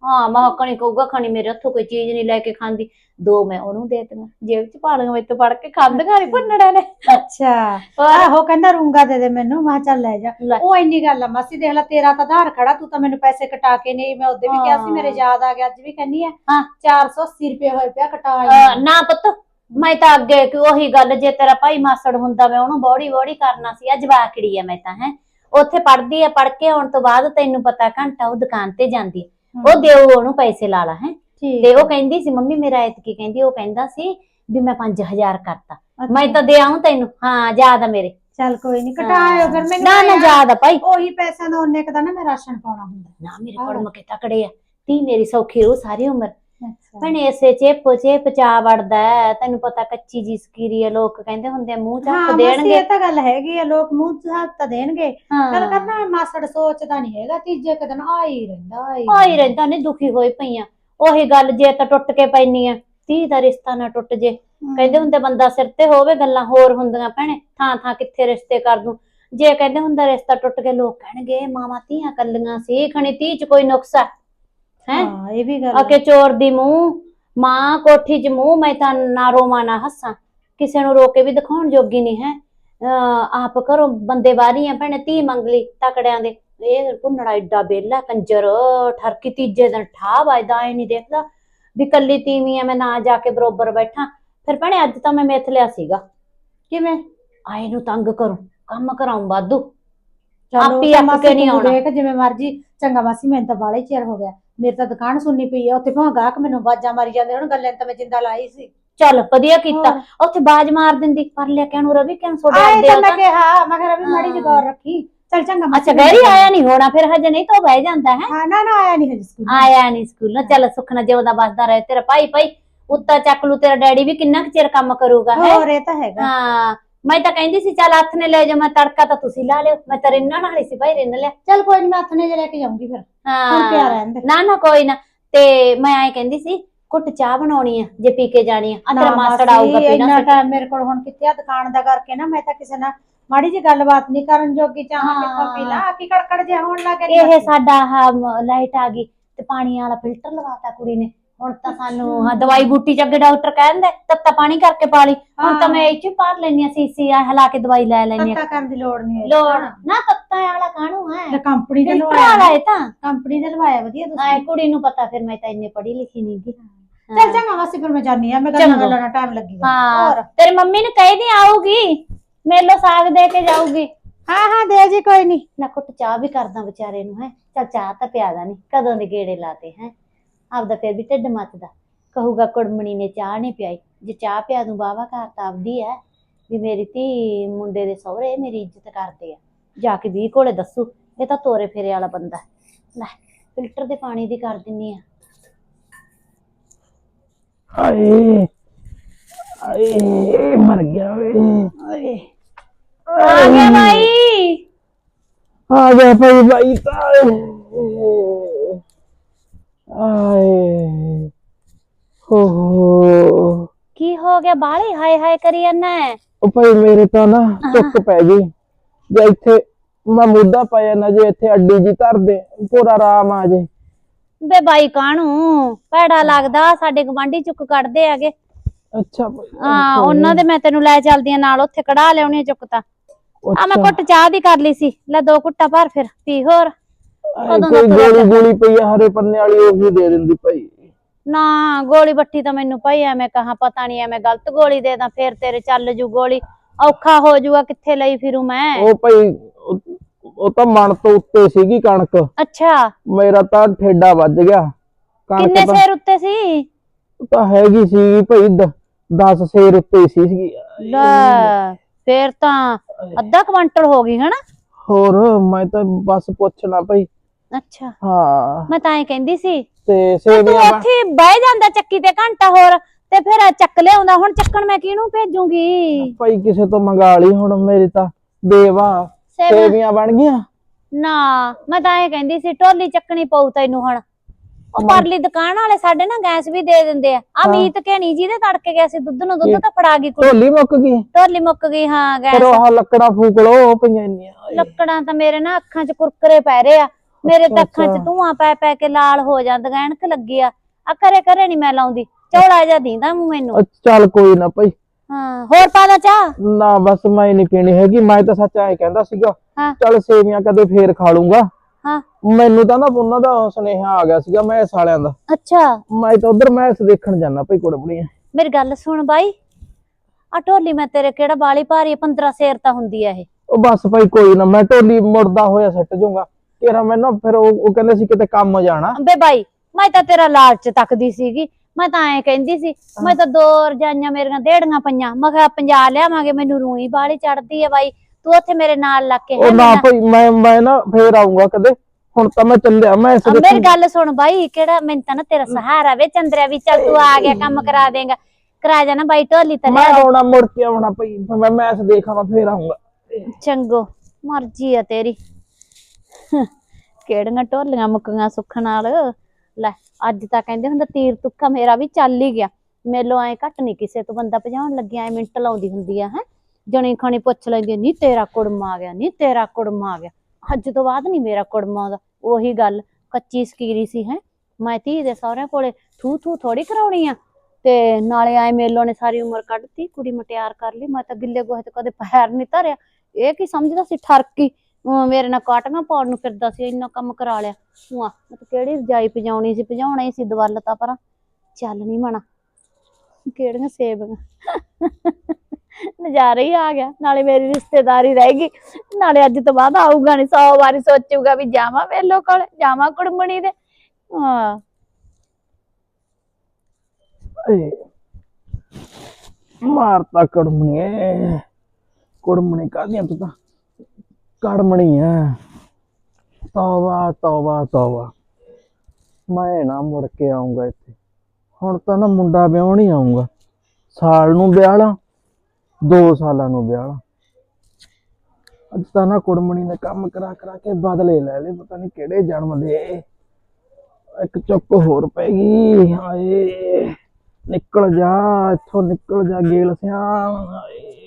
[SPEAKER 1] ਹਾਂ ਮਾਂ ਕਣੀ ਕਹੂਗਾ ਖਣੀ ਮੇਰੇ ਹੱਥੋਂ ਕੋਈ ਚੀਜ਼ ਨਹੀਂ ਲੈ ਕੇ ਖਾਂਦੀ। ਦੋ ਮੈਂ ਉਹਨੂੰ ਦੇ ਦਿੱਤੀਆਂ ਜੇਬ ਚ ਪਾ ਲਈਆਂ ਮੈਥੋਂ ਫੜ ਕੇ ਖਾਂਦੀਆਂ ਨਹੀਂ ਭੁੰਨੜਾਂ ਨੇ।
[SPEAKER 4] ਅੱਛਾ। ਆਹੋ ਕਹਿੰਦਾ ਰੂੰਗਾ ਦੇ ਦੇ ਮੈਨੂੰ ਮੈਂ ਚੱਲ ਲੈ ਜਾ। ਉਹ ਇੰਨੀ ਗੱਲ ਆ ਮਾਸੀ ਦੇਖ ਲੈ ਤੇਰਾ ਤਾਂ ਆਧਾਰ ਖੜਾ ਤੂੰ ਤਾਂ ਮੈਨੂੰ ਪੈਸੇ ਕਟਾ ਕੇ ਨਹੀਂ ਮੈਂ ਉਹਦੇ ਵੀ ਕਿਹਾ ਸੀ ਮੇਰੇ ਯਾਦ ਆ ਗਿਆ ਅੱਜ ਵੀ ਕਹਿੰਨੀ ਆ
[SPEAKER 1] ਹਾਂ।
[SPEAKER 4] 480 ਰੁਪਏ ਹੋਏ ਪਿਆ ਕਟਾ
[SPEAKER 1] ਨਾ ਪੁੱਤ ਮੈਂ ਤਾਂ ਅੱਗੇ ਕਿ ਉਹੀ ਗੱਲ ਜੇ ਤੇਰਾ ਭਾਈ ਮਾਸੜ ਹੁੰਦਾ ਮੈਂ ਉਹਨੂੰ ਬੋੜੀ ਬੋੜੀ ਕਰਨਾ ਸੀ ਅੱਜ ਵਾਕੜੀ ਆ ਮੈਂ ਤਾਂ ਹੈ। ਉੱਥੇ ਪੜਦੀ ਆ ਪੜ ਕੇ ਆਉਣ ਤੋਂ ਬਾਅਦ ਤੈਨੂੰ ਪਤਾ ਘੰਟਾ ਉਹ ਦੁਕਾਨ ਤੇ ਜਾਂਦੀ ਆ। ਉਹ ਦੇਊ ਉਹਨੂੰ ਪੈਸੇ ਲਾ ਲਾ ਹੈ।
[SPEAKER 4] ਠੀਕ
[SPEAKER 1] ਤੇ ਉਹ ਕਹਿੰਦੀ ਸੀ ਮੰਮੀ ਮੇਰਾ ਐਤਕੀ ਕਹਿੰਦੀ ਉਹ ਕਹਿੰਦਾ ਸੀ ਵੀ ਮੈਂ 5000 ਕਰਤਾ। ਮੈਂ ਤਾਂ ਦੇ ਆਉਂ ਤੈਨੂੰ। ਹਾਂ ਯਾਦ ਆ ਮੇਰੇ।
[SPEAKER 4] ਚੱਲ ਕੋਈ ਨਹੀਂ ਕਟਾਇਓ ਫਿਰ ਮੈਨੂੰ
[SPEAKER 1] ਨਾ ਨਾ
[SPEAKER 4] ਆ,
[SPEAKER 1] ਯਾਦ। ਆ ਭਾਈ।
[SPEAKER 4] ਉਹੀ ਪੈਸਿਆਂ ਦਾ ਉਹਨੇ ਕਦਾ ਨਾ ਮੈਂ ਰਾਸ਼ਨ ਪਾਉਣਾ ਹੁੰਦਾ।
[SPEAKER 1] ਨਾ ਮੇਰੇ ਕੋਲ ਮਕੇ ਤਕੜੇ ਆ। ਤੀ ਮੇਰੀ ਸੌਖੀ ਰਹੂ ਸਾਰੀ ਉਮਰ। ਭੈਣੇ ਇਸੇ ਚੇਪ ਚੇਪ ਚਾ ਵੜਦਾ ਹੈ। ਤੈਨੂੰ ਪਤਾ ਕੱਚੀ ਜੀ ਸਕੀਰੀ ਆ ਲੋਕ ਕਹਿੰਦੇ ਹੁੰਦੇ ਆ ਮੂੰਹ
[SPEAKER 4] ਹਾਂ
[SPEAKER 1] ਚੱਕ
[SPEAKER 4] ਮਾਸੀ
[SPEAKER 1] ਦੇਣਗੇ।
[SPEAKER 4] ਇਹ ਤਾਂ ਗੱਲ ਹੈਗੀ ਆ ਲੋਕ ਮੂੰਹ ਹੱਥ ਤਾਂ ਦੇਣਗੇ। ਗੱਲ
[SPEAKER 1] ਹਾਂ
[SPEAKER 4] ਕਰਨਾ ਮਾਸੜ ਸੋਚਦਾ ਨਹੀਂ ਹੈਗਾ ਤੀਜੇ ਕੁ ਦਿਨ ਆ ਹੀ ਰਹਿੰਦਾ ਆ ਹੀ
[SPEAKER 1] ਆਈ ਰਹਿੰਦਾ। ਨੇ ਦੁਖੀ ਹੋਈ ਪਈਆਂ ਉਹੀ ਗੱਲ ਜੇ ਤਾਂ ਟੁੱਟ ਕੇ ਪੈਣੀ ਆ ਤੀ ਦਾ ਰਿਸ਼ਤਾ ਨਾ ਟੁੱਟ ਜੇ। ਕਹਿੰਦੇ ਹੁੰਦੇ ਬੰਦਾ ਸਿਰ ਤੇ ਹੋਵੇ ਗੱਲਾਂ ਹੋਰ ਹੁੰਦੀਆਂ ਭੈਣੇ। ਥਾਂ ਥਾਂ ਕਿੱਥੇ ਰਿਸ਼ਤੇ ਕਰ ਦੂੰ। ਜੇ ਕਹਿੰਦੇ ਹੁੰਦਾ ਰਿਸ਼ਤਾ ਟੁੱਟ ਕੇ ਲੋਕ ਕਹਿਣਗੇ ਮਾਮਾ ਧੀਆਂ ਕੱਲੀਆਂ ਸੀ ਖਣੀ ਧੀ ਚ ਕੋਈ ਨੁਕਸਾ ਹੈ?
[SPEAKER 4] ਹਾਂ ਇਹ ਵੀ ਗੱਲ
[SPEAKER 1] ਆ ਕੇ ਚੋਰ ਦੀ ਮੂੰਹ ਮਾਂ ਕੋਠੀ 'ਚ ਮੂੰਹ ਮੈਂ ਤਾਂ ਨਾ ਰੋਵਾਂ ਨਾ ਹੱਸਾਂ। ਕਿਸੇ ਨੂੰ ਰੋ ਕੇ ਵੀ ਦਿਖਾਉਣ ਜੋਗੀ ਨਹੀਂ ਹੈ। ਆਪ ਕਰੋ ਬੰਦੇ ਬਾਰੀ ਆ ਭੈਣੇ ਧੀ ਮੰਗ ਲਈ ਤਕੜਿਆਂ ਦੇ। ਇਹ ਭੁੰਨੜਾ ਏਡਾ ਬੇਲਾ ਕੰਜਰ ਠਰਕੀ ਤੀਜੇ ਦਿਨ ਠਾ ਵੱਜਦਾ ਐ ਨਹੀਂ ਦੇਖਦਾ ਵੀ ਕੱਲੀ ਤੀਵੀਂ ਆ ਮੈਂ ਨਾ ਜਾ ਕੇ ਬਰੋਬਰ ਬੈਠਾ। ਫਿਰ ਭੈਣੇ ਅੱਜ ਤਾਂ ਮੈਂ ਮਿੱਥ ਲਿਆ ਸੀਗਾ।
[SPEAKER 4] ਕਿਵੇਂ?
[SPEAKER 1] ਆਏ ਨੂੰ ਤੰਗ ਕਰੂੰ ਕੰਮ ਕਰਾਉਂ ਵਾਧੂ।
[SPEAKER 4] ਚਲੋ
[SPEAKER 1] ਆਪੇ ਅੱਕ
[SPEAKER 4] ਮਾਸੀ
[SPEAKER 1] ਕੇ ਨੀ
[SPEAKER 4] ਤੂੰ
[SPEAKER 1] ਆਉਣਾ।
[SPEAKER 4] ਦੇਖ ਜਿਵੇਂ ਮਰਜ਼ੀ ਚੰਗਾ ਮਾਸੀ ਮੈਨੂੰ ਤਾਂ ਬਾਲੇ ਚਿਰ ਹੋ ਗਿਆ। ਮੇਰੀ ਤਾਂ ਦੁਕਾਨ ਸੁਣਨੀ ਪਈ ਆ ਉੱਥੇ ਭਾਂ ਗਾਹਕ ਮੈਨੂੰ ਆਵਾਜ਼ਾਂ ਮਾਰੀ ਜਾਂਦੇ ਹੁਣ ਗੱਲਾਂ ਤਾਂ ਮੈਂ ਜਿੰਦਾ ਲਾਈ ਸੀ।
[SPEAKER 1] ਚੱਲ ਵਧੀਆ ਕੀਤਾ। ਉੱਥੇ ਬਾਜ ਮਾਰ ਦਿੰਦੀ ਪਰ ਲਿਆ ਕਿਹਨੂੰ ਰਵੀ ਕਿਹਨੂੰ ਸੋਡੇ
[SPEAKER 4] ਆਏ ਤਾਂ ਮੈਂ ਕਿਹਾ ਮੈਂ ਕਿਹਾ ਵੀ ਮਾੜੀ ਜਿਹੀ ਗੌਰ ਰੱਖੀ। ਚੱਲ ਚੰਗਾ
[SPEAKER 1] ਅੱਛਾ ਗੈਰੀ ਆਇਆ ਨਹੀਂ ਹੋਣਾ ਫਿਰ ਹਜੇ ਨਹੀਂ ਤਾਂ ਬਹਿ ਜਾਂਦਾ ਹੈ?
[SPEAKER 4] ਹਾਂ ਨਾ ਨਾ ਆਇਆ ਨਹੀਂ ਹਜੇ ਸਕੂਲ।
[SPEAKER 1] ਆਇਆ ਨਹੀਂ ਸਕੂਲੋਂ ਚੱਲ ਸੁਖਣਾ ਜਿਉਂਦਾ ਬਸਦਾ ਰਹੇ ਤੇਰਾ ਭਾਈ ਭਾਈ ਉੱਤਾ ਚੱਕ ਲੂ ਤੇਰਾ ਡੈਡੀ ਵੀ ਕਿੰਨਾ ਕੁ ਚਿਰ ਕੰਮ ਕਰੂਗਾ ਹੈ?
[SPEAKER 4] ਹੋਰ ਇਹ ਤਾਂ ਹੈਗਾ।
[SPEAKER 1] ਹਾਂ ਮੈਂ ਤਾਂ ਕਹਿੰਦੀ ਸੀ ਚੱਲ ਹੱਥ ਨੇ ਲੈ ਜਾ ਮੈਂ ਤੜਕਾ ਤਾਂ ਤੁਸੀਂ ਲਾ ਲਿਓ ਮੈਂ ਤਾਂ ਰਿੰਨਣ ਵਾਲੀ ਸੀ ਭਾਈ ਰਿੰਨ ਲਿਆ।
[SPEAKER 4] ਚੱਲ ਕੋਈ ਨਹੀਂ ਮੈਂ ਹੱਥ ਨੇ ਜੇ ਲੈ ਕੇ ਜਾਊਂਗੀ ਫਿਰ। ਹੁਣ ਪਿਆ ਰਹਿਣ ਦੇ।
[SPEAKER 1] ਨਾ ਨਾ ਕੋਈ ਨਾ। ਤੇ ਮੈਂ ਐਂ ਕਹਿੰਦੀ ਸੀ ਘੁੱਟ ਚਾਹ ਬਣਾਉਣੀ ਆ ਜੇ ਪੀ ਕੇ ਜਾਣੀ ਆ। ਆ ਤੇਰਾ
[SPEAKER 4] ਨਾ
[SPEAKER 1] ਮਾਸੜ
[SPEAKER 4] ਮਾਸੀ,
[SPEAKER 1] ਆਊਗਾ ਪੀਣਾ
[SPEAKER 4] ਇੰਨਾ। ਟਾਈਮ ਮੇਰੇ ਕੋਲ ਹੁਣ ਕਿੱਥੇ ਆ ਦੁਕਾਨ ਦਾ ਕਰਕੇ ਨਾ ਮੈਂ ਤਾਂ ਕਿਸੇ ਨਾਲ ਮਾੜੀ ਜੀ ਗੱਲਬਾਤ ਨਹੀਂ ਕਰਨ ਜੋਗੀ ਚਾਹਾਂ। ਕਿੱਥੋਂ ਪੀ ਲਾ ਕੀ ਕੜਕੜ ਜੇ ਹੋਣ ਲੱਗ
[SPEAKER 1] ਇਹ ਸਾਡਾ ਲਾਈਟ ਆ ਗਈ ਤੇ ਪਾਣੀ ਵਾਲਾ ਫਿਲਟਰ ਲਵਾਤਾ ਕੁੜੀ ਨੇ। ਹੁਣ ਤਾਂ ਸਾਨੂੰ ਹਾਂ ਦਵਾਈ ਬੂਟੀ ਚ ਅੱਗੇ ਡਾਕਟਰ ਕਹਿੰਦੇ ਤੱਤਾ ਪਾਣੀ ਕਰਕੇ ਪਾ ਲਈ। ਹੁਣ ਤਾਂ ਮੈਂ ਇਹ ਚ ਪਾਰ ਲੈਣੀ ਆ ਸੀਸੀ ਆ ਹਿਲਾ ਕੇ ਦਵਾਈ ਲੈ ਲੈਣੀ ਆ
[SPEAKER 4] ਤੱਤਾ ਕਰਨ ਦੀ ਲੋੜ ਨਹੀਂ ਹੈ
[SPEAKER 1] ਲੋੜ ਨਾ ਤੱਤਾ ਵਾਲਾ ਕਾਹਨੂੰ ਹੈ?
[SPEAKER 4] ਤੇ ਕੰਪਨੀ ਦਾ
[SPEAKER 1] ਫਿਲਟਰ
[SPEAKER 4] ਲਵਾਇਆ
[SPEAKER 1] ਵਾਲਾ ਹੈ ਤਾਂ।
[SPEAKER 4] ਕੰਪਨੀ ਦਾ ਲਵਾਇਆ ਵਧੀਆ ਤੁਸੀਂ।
[SPEAKER 1] ਆਏ ਕੁੜੀ ਨੂੰ ਪਤਾ ਫਿਰ ਮੈਂ ਤਾਂ ਇੰਨੇ ਪੜ੍ਹੀ ਲਿਖੀ ਨਹੀਂ ਗੀ।
[SPEAKER 4] ਚੱਲ ਚੰਗਾ ਮਾਸੀ ਫਿਰ ਮੈਂ ਜਾਨੀ ਆ ਮੈਂ। ਗੱਲਾਂ ਨਾਲ ਟਾਈਮ ਲੱਗੇਗਾ
[SPEAKER 1] ਹਾਂ। ਤੇਰੀ ਮੰਮੀ ਨੂੰ ਕਹਿ ਦੀ ਆਊਗੀ? ਮੇਲੋ ਸਾਗ ਦੇ ਕੇ ਜਾਊਗੀ।
[SPEAKER 4] ਹਾਂ ਹਾਂ ਦੇ ਜੀ ਕੋਈ ਨਹੀਂ
[SPEAKER 1] ਨਾ ਕੁੱਟ ਚਾਹ ਵੀ ਕਰਦਾ ਵਿਚਾਰੇ ਨੂੰ ਹੈ। ਚੱਲ ਚਾਹ ਤਾਂ ਪਿਆਦਾ ਨਹੀਂ ਕਦੋਂ ਦੇ ਗੇੜੇ ਲਾਤੇ ਹੈ। ਆਪਦਾ ਫਿਰ ਵੀ ਢਿੱਡ ਮੱਚਦਾ। ਕਹੂਗਾ ਕੁੜਮਣੀ ਨੇ ਚਾਹ ਨਹੀਂ ਪਿਆਈ। ਜੇ ਚਾਹ ਪਿਆ ਦੂੰ ਬਾਵਾ ਘਰ ਤਾਂ ਆਪਦੀ ਹੈ ਵੀ ਮੇਰੀ ਧੀ ਮੁੰਡੇ ਦੇ ਸਹੁਰੇ ਮੇਰੀ ਇੱਜ਼ਤ ਕਰਦੇ ਆ। ਜਾ ਕੇ ਵੀ ਕੋਲੇ ਦੱਸੂ ਇਹ ਤਾਂ ਤੋਰੇ ਫੇਰੇ ਵਾਲਾ ਬੰਦਾ। ਲੈ ਫਿਲਟਰ ਦੇ ਪਾਣੀ ਦੀ ਕਰ ਦਿੰਨੀ ਆ।
[SPEAKER 2] ਹਾਏ ਹਾਏ ਮਰ ਗਿਆ ਵੇ।
[SPEAKER 1] ਆ ਗਿਆ ਭਾਈ
[SPEAKER 2] ਆ ਗਿਆ ਭਾਈ ਭਾਈ ਤਾਂ। ਆਏ। ਹੋ ਹੋ।
[SPEAKER 1] ਕੀ ਹੋ ਗਿਆ ਬਾਹਲੀ ਹਾਏ ਹਾਏ ਕਰੀ ਜਾਂਦਾ
[SPEAKER 2] ਉਹ ਭਾਈ ਮੇਰੇ ਤਾਂ ਨਾ ਚੁੱਕ ਪੈ ਗਈ। ਜੇ ਇੱਥੇ ਮੈਂ ਮੁੱਦਾ ਨਾ ਜੇ ਇੱਥੇ ਅੱਡੀ ਜੀ ਧਰ ਦੇ ਪੂਰਾ ਆਰਾਮ ਆ ਜੇ।
[SPEAKER 1] ਬੇ ਬਾਈ ਕਾਹਨੂੰ ਭੈੜਾ ਲੱਗਦਾ ਸਾਡੇ ਗਵਾਂਢੀ ਚੁੱਕ ਕੱਢਦੇ ਹੈਗੇ।
[SPEAKER 2] ਅੱਛਾ
[SPEAKER 1] ਹਾਂ ਉਹਨਾਂ ਦੇ ਮੈਂ ਤੈਨੂੰ ਲੈ ਚੱਲਦੀ ਆ ਨਾਲ ਉੱਥੇ ਕਢਾ ਲਿਆਉਣੀ ਚੁੱਕ ਤਾਂ। ਆ ਮੈਂ। ਘੁੱਟ ਚਾਹ ਦੀ ਕਰ ਲਈ ਸੀ। ਲੈ ਦੋ ਘੁੱਟਾ ਭਰ ਫਿਰ ਪੀ ਹੋਰ।
[SPEAKER 2] ਆਏ,
[SPEAKER 1] ਉਦੋਂ ਦਾ
[SPEAKER 2] ਕੋਈ
[SPEAKER 1] ਤੁਰਿਆ
[SPEAKER 2] ਗੋਲੀ। ਗੋਲੀ ਪਈ ਆ ਹਰੇ ਪੰਨੇ ਵਾਲੀ ਉਹੀ ਦੇ ਦਿੰਦੀ ਭਾਈ।
[SPEAKER 1] ਨਾ ਗੋਲੀ ਬੱਟੀ ਤਾਂ ਮੈਨੂੰ ਪਈ ਐਵੇਂ ਕਹਾ ਪਤਾ ਨਹੀਂ ਐਵੇਂ ਗਲਤ ਗੋਲੀ ਦੇ ਦਾਂ ਫੇਰ ਤੇਰੇ ਚੱਲ ਜੂ ਗੋਲੀ। ਔਖਾ ਹੋ ਜੂਗਾ ਕਿੱਥੇ ਲਈ ਫਿਰੂ ਮੈਂ?
[SPEAKER 2] ਉਹ ਭਾਈ ਉਹ- ਉਹ ਤਾਂ ਮਣ ਤੋਂ ਉੱਤੇ ਸੀਗੀ ਕਣਕ।
[SPEAKER 1] ਅੱਛਾ।
[SPEAKER 2] ਮੇਰਾ ਤਾਂ ਠੇਡਾ ਵੱਜ ਗਿਆ।
[SPEAKER 1] ਕਿੰਨੇ
[SPEAKER 2] ਕਣਕ ਤਾਂ
[SPEAKER 1] ਸੇਰ ਉੱਤੇ ਸੀ?
[SPEAKER 2] ਤਾਂ ਹੈਗੀ ਸੀ ਭਾਈ 10 ਸੇਰ ਉੱਤੇ ਹੀ ਸੀ
[SPEAKER 1] ਲੈ ਫੇਰ ਤਾਂ ਅੱਧਾ ਕੁਆਂਟਲ ਹੋ ਗਈ ਹਨਾ?
[SPEAKER 2] ਹੋਰ ਮੈਂ ਤਾਂ ਬਸ ਪੁੱਛਣਾ ਭਾਈ
[SPEAKER 1] ਅੱਛਾ।
[SPEAKER 2] ਹਾਂ।
[SPEAKER 1] ਮੈਂ ਤਾਂ ਐ ਕਹਿੰਦੀ ਸੀ
[SPEAKER 2] ਤੇ
[SPEAKER 1] ਤੂੰ
[SPEAKER 2] ਸੇਵੀਆਂ ਬਣ-
[SPEAKER 1] ਉੱਥੇ ਬਹਿ ਜਾਂਦਾ ਚੱਕੀ ਤੇ ਘੰਟਾ ਹੋਰ ਤੇ ਫਿਰ ਚੱਕ ਲਿਆਉਂਦਾ। ਹੁਣ ਚੱਕਣ ਮੈਂ ਕਿਹਨੂੰ ਭੇਜੂਗੀ?
[SPEAKER 2] ਭਾਈ ਕਿਸੇ ਤੋਂ ਮੰਗਾ ਲਈ ਹੁਣ ਮੇਰੀ ਤਾਂ। ਦੇਵਾ
[SPEAKER 1] ਸੇਵ।
[SPEAKER 2] ਸੇਵੀਆਂ ਬਣ ਗਈਆਂ।
[SPEAKER 1] ਨਾ ਮੈਂ ਤਾਂ ਇਹ ਕਹਿੰਦੀ ਸੀ ਢੋਲੀ ਚੱਕਣੀ ਪਊ ਤੈਨੂੰ ਹੁਣ। ਉਹ ਪਰਲੀ ਦੁਕਾਨ ਵਾਲੇ ਸਾਡੇ ਨਾ ਗੈਸ ਵੀ ਦੇ ਦਿੰਦੇ ਆ। ਆ
[SPEAKER 2] ਹਾਂ।
[SPEAKER 1] ਮੀਤ ਘੇਣੀ ਜਿਹਦੇ ਤੜਕੇ ਗਿਆ ਸੀ ਦੁੱਧ ਨੂੰ ਦੁੱਧ ਤਾਂ ਫੜਾ ਗਈ ਕੁੜੀ।
[SPEAKER 2] ਢੋਲੀ ਮੁੱਕ ਗਈ।
[SPEAKER 1] ਢੋਲੀ ਮੁੱਕ ਗਈ ਹਾਂ
[SPEAKER 2] ਫਿਰ
[SPEAKER 1] ਗੈਸ
[SPEAKER 2] ਉਹ ਲੱਕੜਾਂ ਫੂਕ ਲੋ ਪਈਆਂ ਇੰਨੀਆਂ।
[SPEAKER 1] ਲੱਕੜਾਂ ਤਾਂ ਮੇਰੇ ਨਾ ਅੱਖਾਂ 'ਚ ਕੁਰਕਰੇ ਪੈ ਰਹੇ ਆ। ਮੇਰੇ ਤਾਂ ਅੱਖਾਂ 'ਚ। ਧੂਆਂ ਪੈ ਪੈ ਕੇ ਲਾਲ ਹੋ ਜਾਂਦੀਆਂ ਐਨਕ ਲੱਗੀ ਆ। ਆ ਘਰੇ ਘਰੇ ਨਹੀਂ ਮੈਂ ਲਾਉਂਦੀ ਚੌੜਾ ਜਿਹਾ ਦੀਂਦਾ ਮੂੰਹ ਮੈਨੂੰ।
[SPEAKER 2] ਚੱਲ ਕੋਈ ਨਾ ਭਾਈ।
[SPEAKER 1] ਹਾਂ ਹੋਰ ਪਾ ਦਾ ਚਾਹ।
[SPEAKER 2] ਨਾ ਬਸ ਮੈਂ ਨਹੀਂ ਪੀਣੀ ਹੈਗੀ ਮੈਂ ਤਾਂ ਸੱਚ ਐ ਕਹਿੰਦਾ ਸੀਗਾ
[SPEAKER 1] ਹਾਂ।
[SPEAKER 2] ਚੱਲ ਸੇਵੀਆਂ ਕਦੇ ਫੇਰ ਖਾ ਲੂੰਗਾ।
[SPEAKER 1] ਹਾਂ।
[SPEAKER 2] ਮੈਨੂੰ ਤਾਂ ਨਾ ਉਹਨਾਂ ਦਾ ਸੁਨੇਹਾ ਆ ਗਿਆ ਸੀਗਾ ਮੈਂ ਸਾਲਿਆਂ ਦਾ।
[SPEAKER 1] ਅੱਛਾ।
[SPEAKER 2] ਮੈਂ ਤਾਂ ਉਧਰ ਮੈਚ ਦੇਖਣ ਜਾਣਾ ਭਾਈ ਕੁੜਮਣੀਆਂ
[SPEAKER 1] ਮੇਰੀ ਗੱਲ ਸੁਣ ਬਾਈ ਆ ਢੋਲੀ ਮੈਂ ਤੇਰੇ ਕਿਹੜਾ ਬਾਲੀ ਭਾਰੀ 15 ਸੇਰ ਤਾਂ ਹੁੰਦੀ ਆ ਇਹ।
[SPEAKER 2] ਉਹ ਬਸ ਭਾਈ ਕੋਈ ਨਾ ਮੈਂ ਢੋਲੀ ਮੁੜਦਾ ਹੋਇਆ ਸੱਟ ਜਾਊਂਗਾ ਕਿਹੜਾ ਮੈਂ ਨਾ ਫਿਰ ਉਹ ਉਹ ਕਹਿੰਦੇ ਸੀ ਕਿਤੇ ਕੰਮ ਜਾਣਾ।
[SPEAKER 1] ਬੇ ਬਾਈ ਮੈਂ ਤਾਂ ਤੇਰਾ ਲਾਲਚ ਤੱਕਦੀ ਸੀਗੀ। ਮੈਂ ਤਾਂ ਐਂ ਕਹਿੰਦੀ ਸੀ ਮੈਂ ਤਾਂ ਦੋ ਰਜਾਈਆਂ ਮੇਰੀਆਂ ਡੇੜੀਆਂ ਪਈਆਂ। ਮੈਂ ਕਿਹਾ 50 ਲਿਆਵਾਂਗੇ ਮੈਨੂੰ ਰੂਈ ਬਾਲੀ ਚੜਦੀ ਆ ਬਾਈ। ਤੂੰ ਉੱਥੇ ਮੇਰੇ ਨਾਲ ਲੱਗ ਕੇ
[SPEAKER 2] ਉਹ
[SPEAKER 1] ਹੈ
[SPEAKER 2] ਨਾ ਭਾਈ ਮੈਂ ਮੈਂ ਨਾ ਫੇਰ ਆਉਂਗਾ ਕਦੇ। ਹੁਣ ਤਾਂ ਮੈਂ ਚੱਲਿਆ ਮੈਂ ਇਸ ਦੇ
[SPEAKER 1] ਮੇਰੀ ਗੱਲ ਸੁਣ ਬਾਈ ਕਿਹੜਾ ਮੈਨੂੰ ਤਾਂ ਨਾ ਤੇਰਾ ਸਹਾਰਾ ਵੇ ਚੰਦਰਿਆ ਵੀ ਚੱਲ ਤੂੰ ਆ ਗਿਆ ਕੰਮ ਕਰਾ ਦੇਗਾ। ਕਰਾ ਜਾਣਾ ਬਾਈ ਢੋਲੀ ਤਾਂ
[SPEAKER 2] ਮੈਂ
[SPEAKER 1] ਲਿਆ ਦੇ।
[SPEAKER 2] ਆਉਣਾ ਮੁੜ ਕੇ ਆਉਣਾ ਭਾਈ। ਮੈਂ ਮੈਚ ਦੇਖਾਂ ਫੇਰ ਆਉਂਗਾ
[SPEAKER 1] ਚੰਗੋ ਮਰਜ਼ੀ ਆ ਤੇਰੀ। ਕਿਹੜੀਆਂ ਢੋਲੀਆਂ ਮੁੱਕੀਆਂ ਸੁੱਖ ਨਾਲ? ਲੈ, ਅੱਜ ਤਾਂ ਕਹਿੰਦੇ ਹੁੰਦਾ ਤੀਰ ਤੁੱਕਾ ਮੇਰਾ ਵੀ ਚੱਲ ਹੀ ਗਿਆ। ਮੇਲੋ ਐ ਘੱਟ ਨਹੀਂ ਕਿਸੇ ਤੋਂ ਬੰਦਾ ਭਜਾਉਣ ਲੱਗਿਆ, ਐ ਮਿੰਟ ਲਾਉਂਦੀ ਹੁੰਦੀ ਆ, ਹੈ? ਜਣੀ ਖਣੀ ਪੁੱਛ ਲੈਂਦੀ ਨਹੀਂ ਤੇਰਾ ਕੁੜਮਾ ਆ ਗਿਆ ਨਹੀਂ ਤੇਰਾ ਕੁੜਮ ਆ ਗਿਆ। ਅੱਜ ਤੋਂ ਬਾਅਦ ਨਹੀਂ ਮੇਰਾ ਕੁੜਮਾ ਆਉਂਦਾ। ਉਹੀ ਗੱਲ, ਕੱਚੀ ਸਕੀਰੀ ਸੀ, ਹੈ? ਮੈਂ ਧੀ ਦੇ ਸਹੁਰਿਆਂ ਕੋਲੇ ਥੂ ਥੂ ਥੋੜੀ ਕਰਾਉਣੀ ਆ। ਤੇ ਨਾਲੇ ਆਏ ਮੇਲੋ ਨੇ ਸਾਰੀ ਉਮਰ ਕੱਢਤੀ, ਕੁੜੀ ਮਟਿਆਰ ਕਰ ਲਈ। ਮੈਂ ਤਾਂ ਗਿੱਲੇ ਗੋਹੇ ਤੇ ਕਦੇ ਪੈਰ ਨਹੀਂ ਧਰਿਆ। ਇਹ ਕੀ ਸਮਝਦਾ ਸੀ, ਠਰਕੀ? ਅਹ ਮੇਰੇ ਨਾਲ ਕਾਟੀਆਂ ਪਾਉਣ ਨੂੰ ਫਿਰਦਾ ਸੀ, ਇੰਨਾ ਕੰਮ ਕਰਾ ਲਿਆ। ਹੁਆ ਮੈਂ ਤਾਂ ਕਿਹੜੀ ਰਜਾਈ ਪਜਾਉਣੀ ਸੀ ਪਜਾਉਣਾ ਹੀ ਸੀ ਦਵਲ ਤਾਂ ਪਰ। ਚੱਲ ਨਹੀਂ ਮਣਾ ਕਿਹੜੀਆਂ ਸੇਵੀਆਂ। ਨਜ਼ਾਰਾ ਹੀ ਆ ਗਿਆ, ਨਾਲੇ ਮੇਰੀ ਰਿਸ਼ਤੇਦਾਰੀ ਰਹਿ ਗਈ। ਨਾਲੇ ਅੱਜ ਤੋਂ ਬਾਅਦ ਆਊਗਾ ਨਹੀਂ 100 ਵਾਰੀ ਸੋਚੂਗਾ ਵੀ ਜਾਵਾਂ ਵੇਲੋ ਕੋਲ, ਜਾਵਾਂ ਕੁੜਮਣੀ ਦੇ। ਹਾਂ।
[SPEAKER 2] ਏ ਮਾਰਤਾ ਕੜਮਣੀਏ ਕੁੜਮਣੀ ਕਾਹਦੀਆਂ ਤੂੰ ਤਾਂ? ਕੜਮਣੀ ਐ। ਤੌਬਾ ਤੌਬਾ ਤੌਬਾ। ਮੈਂ ਨਾ ਮੁੜ ਕੇ ਆਉਂਗਾ ਇੱਥੇ। ਹੁਣ ਤਾਂ ਨਾ ਮੁੰਡਾ ਵਿਆਹਣ ਹੀ ਆਉਂਗਾ। ਸਾਲ ਨੂੰ ਵਿਆਹ ਲਾਂ, ਦੋ ਸਾਲਾਂ ਨੂੰ ਵਿਆਹ ਲਾਂ। ਅੱਜ ਤਾਂ ਨਾ ਕੁੜਮਣੀ ਨੇ ਕੰਮ ਕਰਾ ਕਰਾ ਕੇ ਬਦਲੇ ਲੈ ਲਏ, ਪਤਾ ਨਹੀਂ ਕਿਹੜੇ ਜਨਮ ਦੇ। ਇੱਕ ਚੁੱਕ ਹੋਰ ਪੈ ਗਈ, ਹਾਏ। ਨਿਕਲ ਜਾ, ਇੱਥੋਂ ਨਿਕਲ ਜਾ ਗੇਲ ਸਿਆ ਹਾਏ।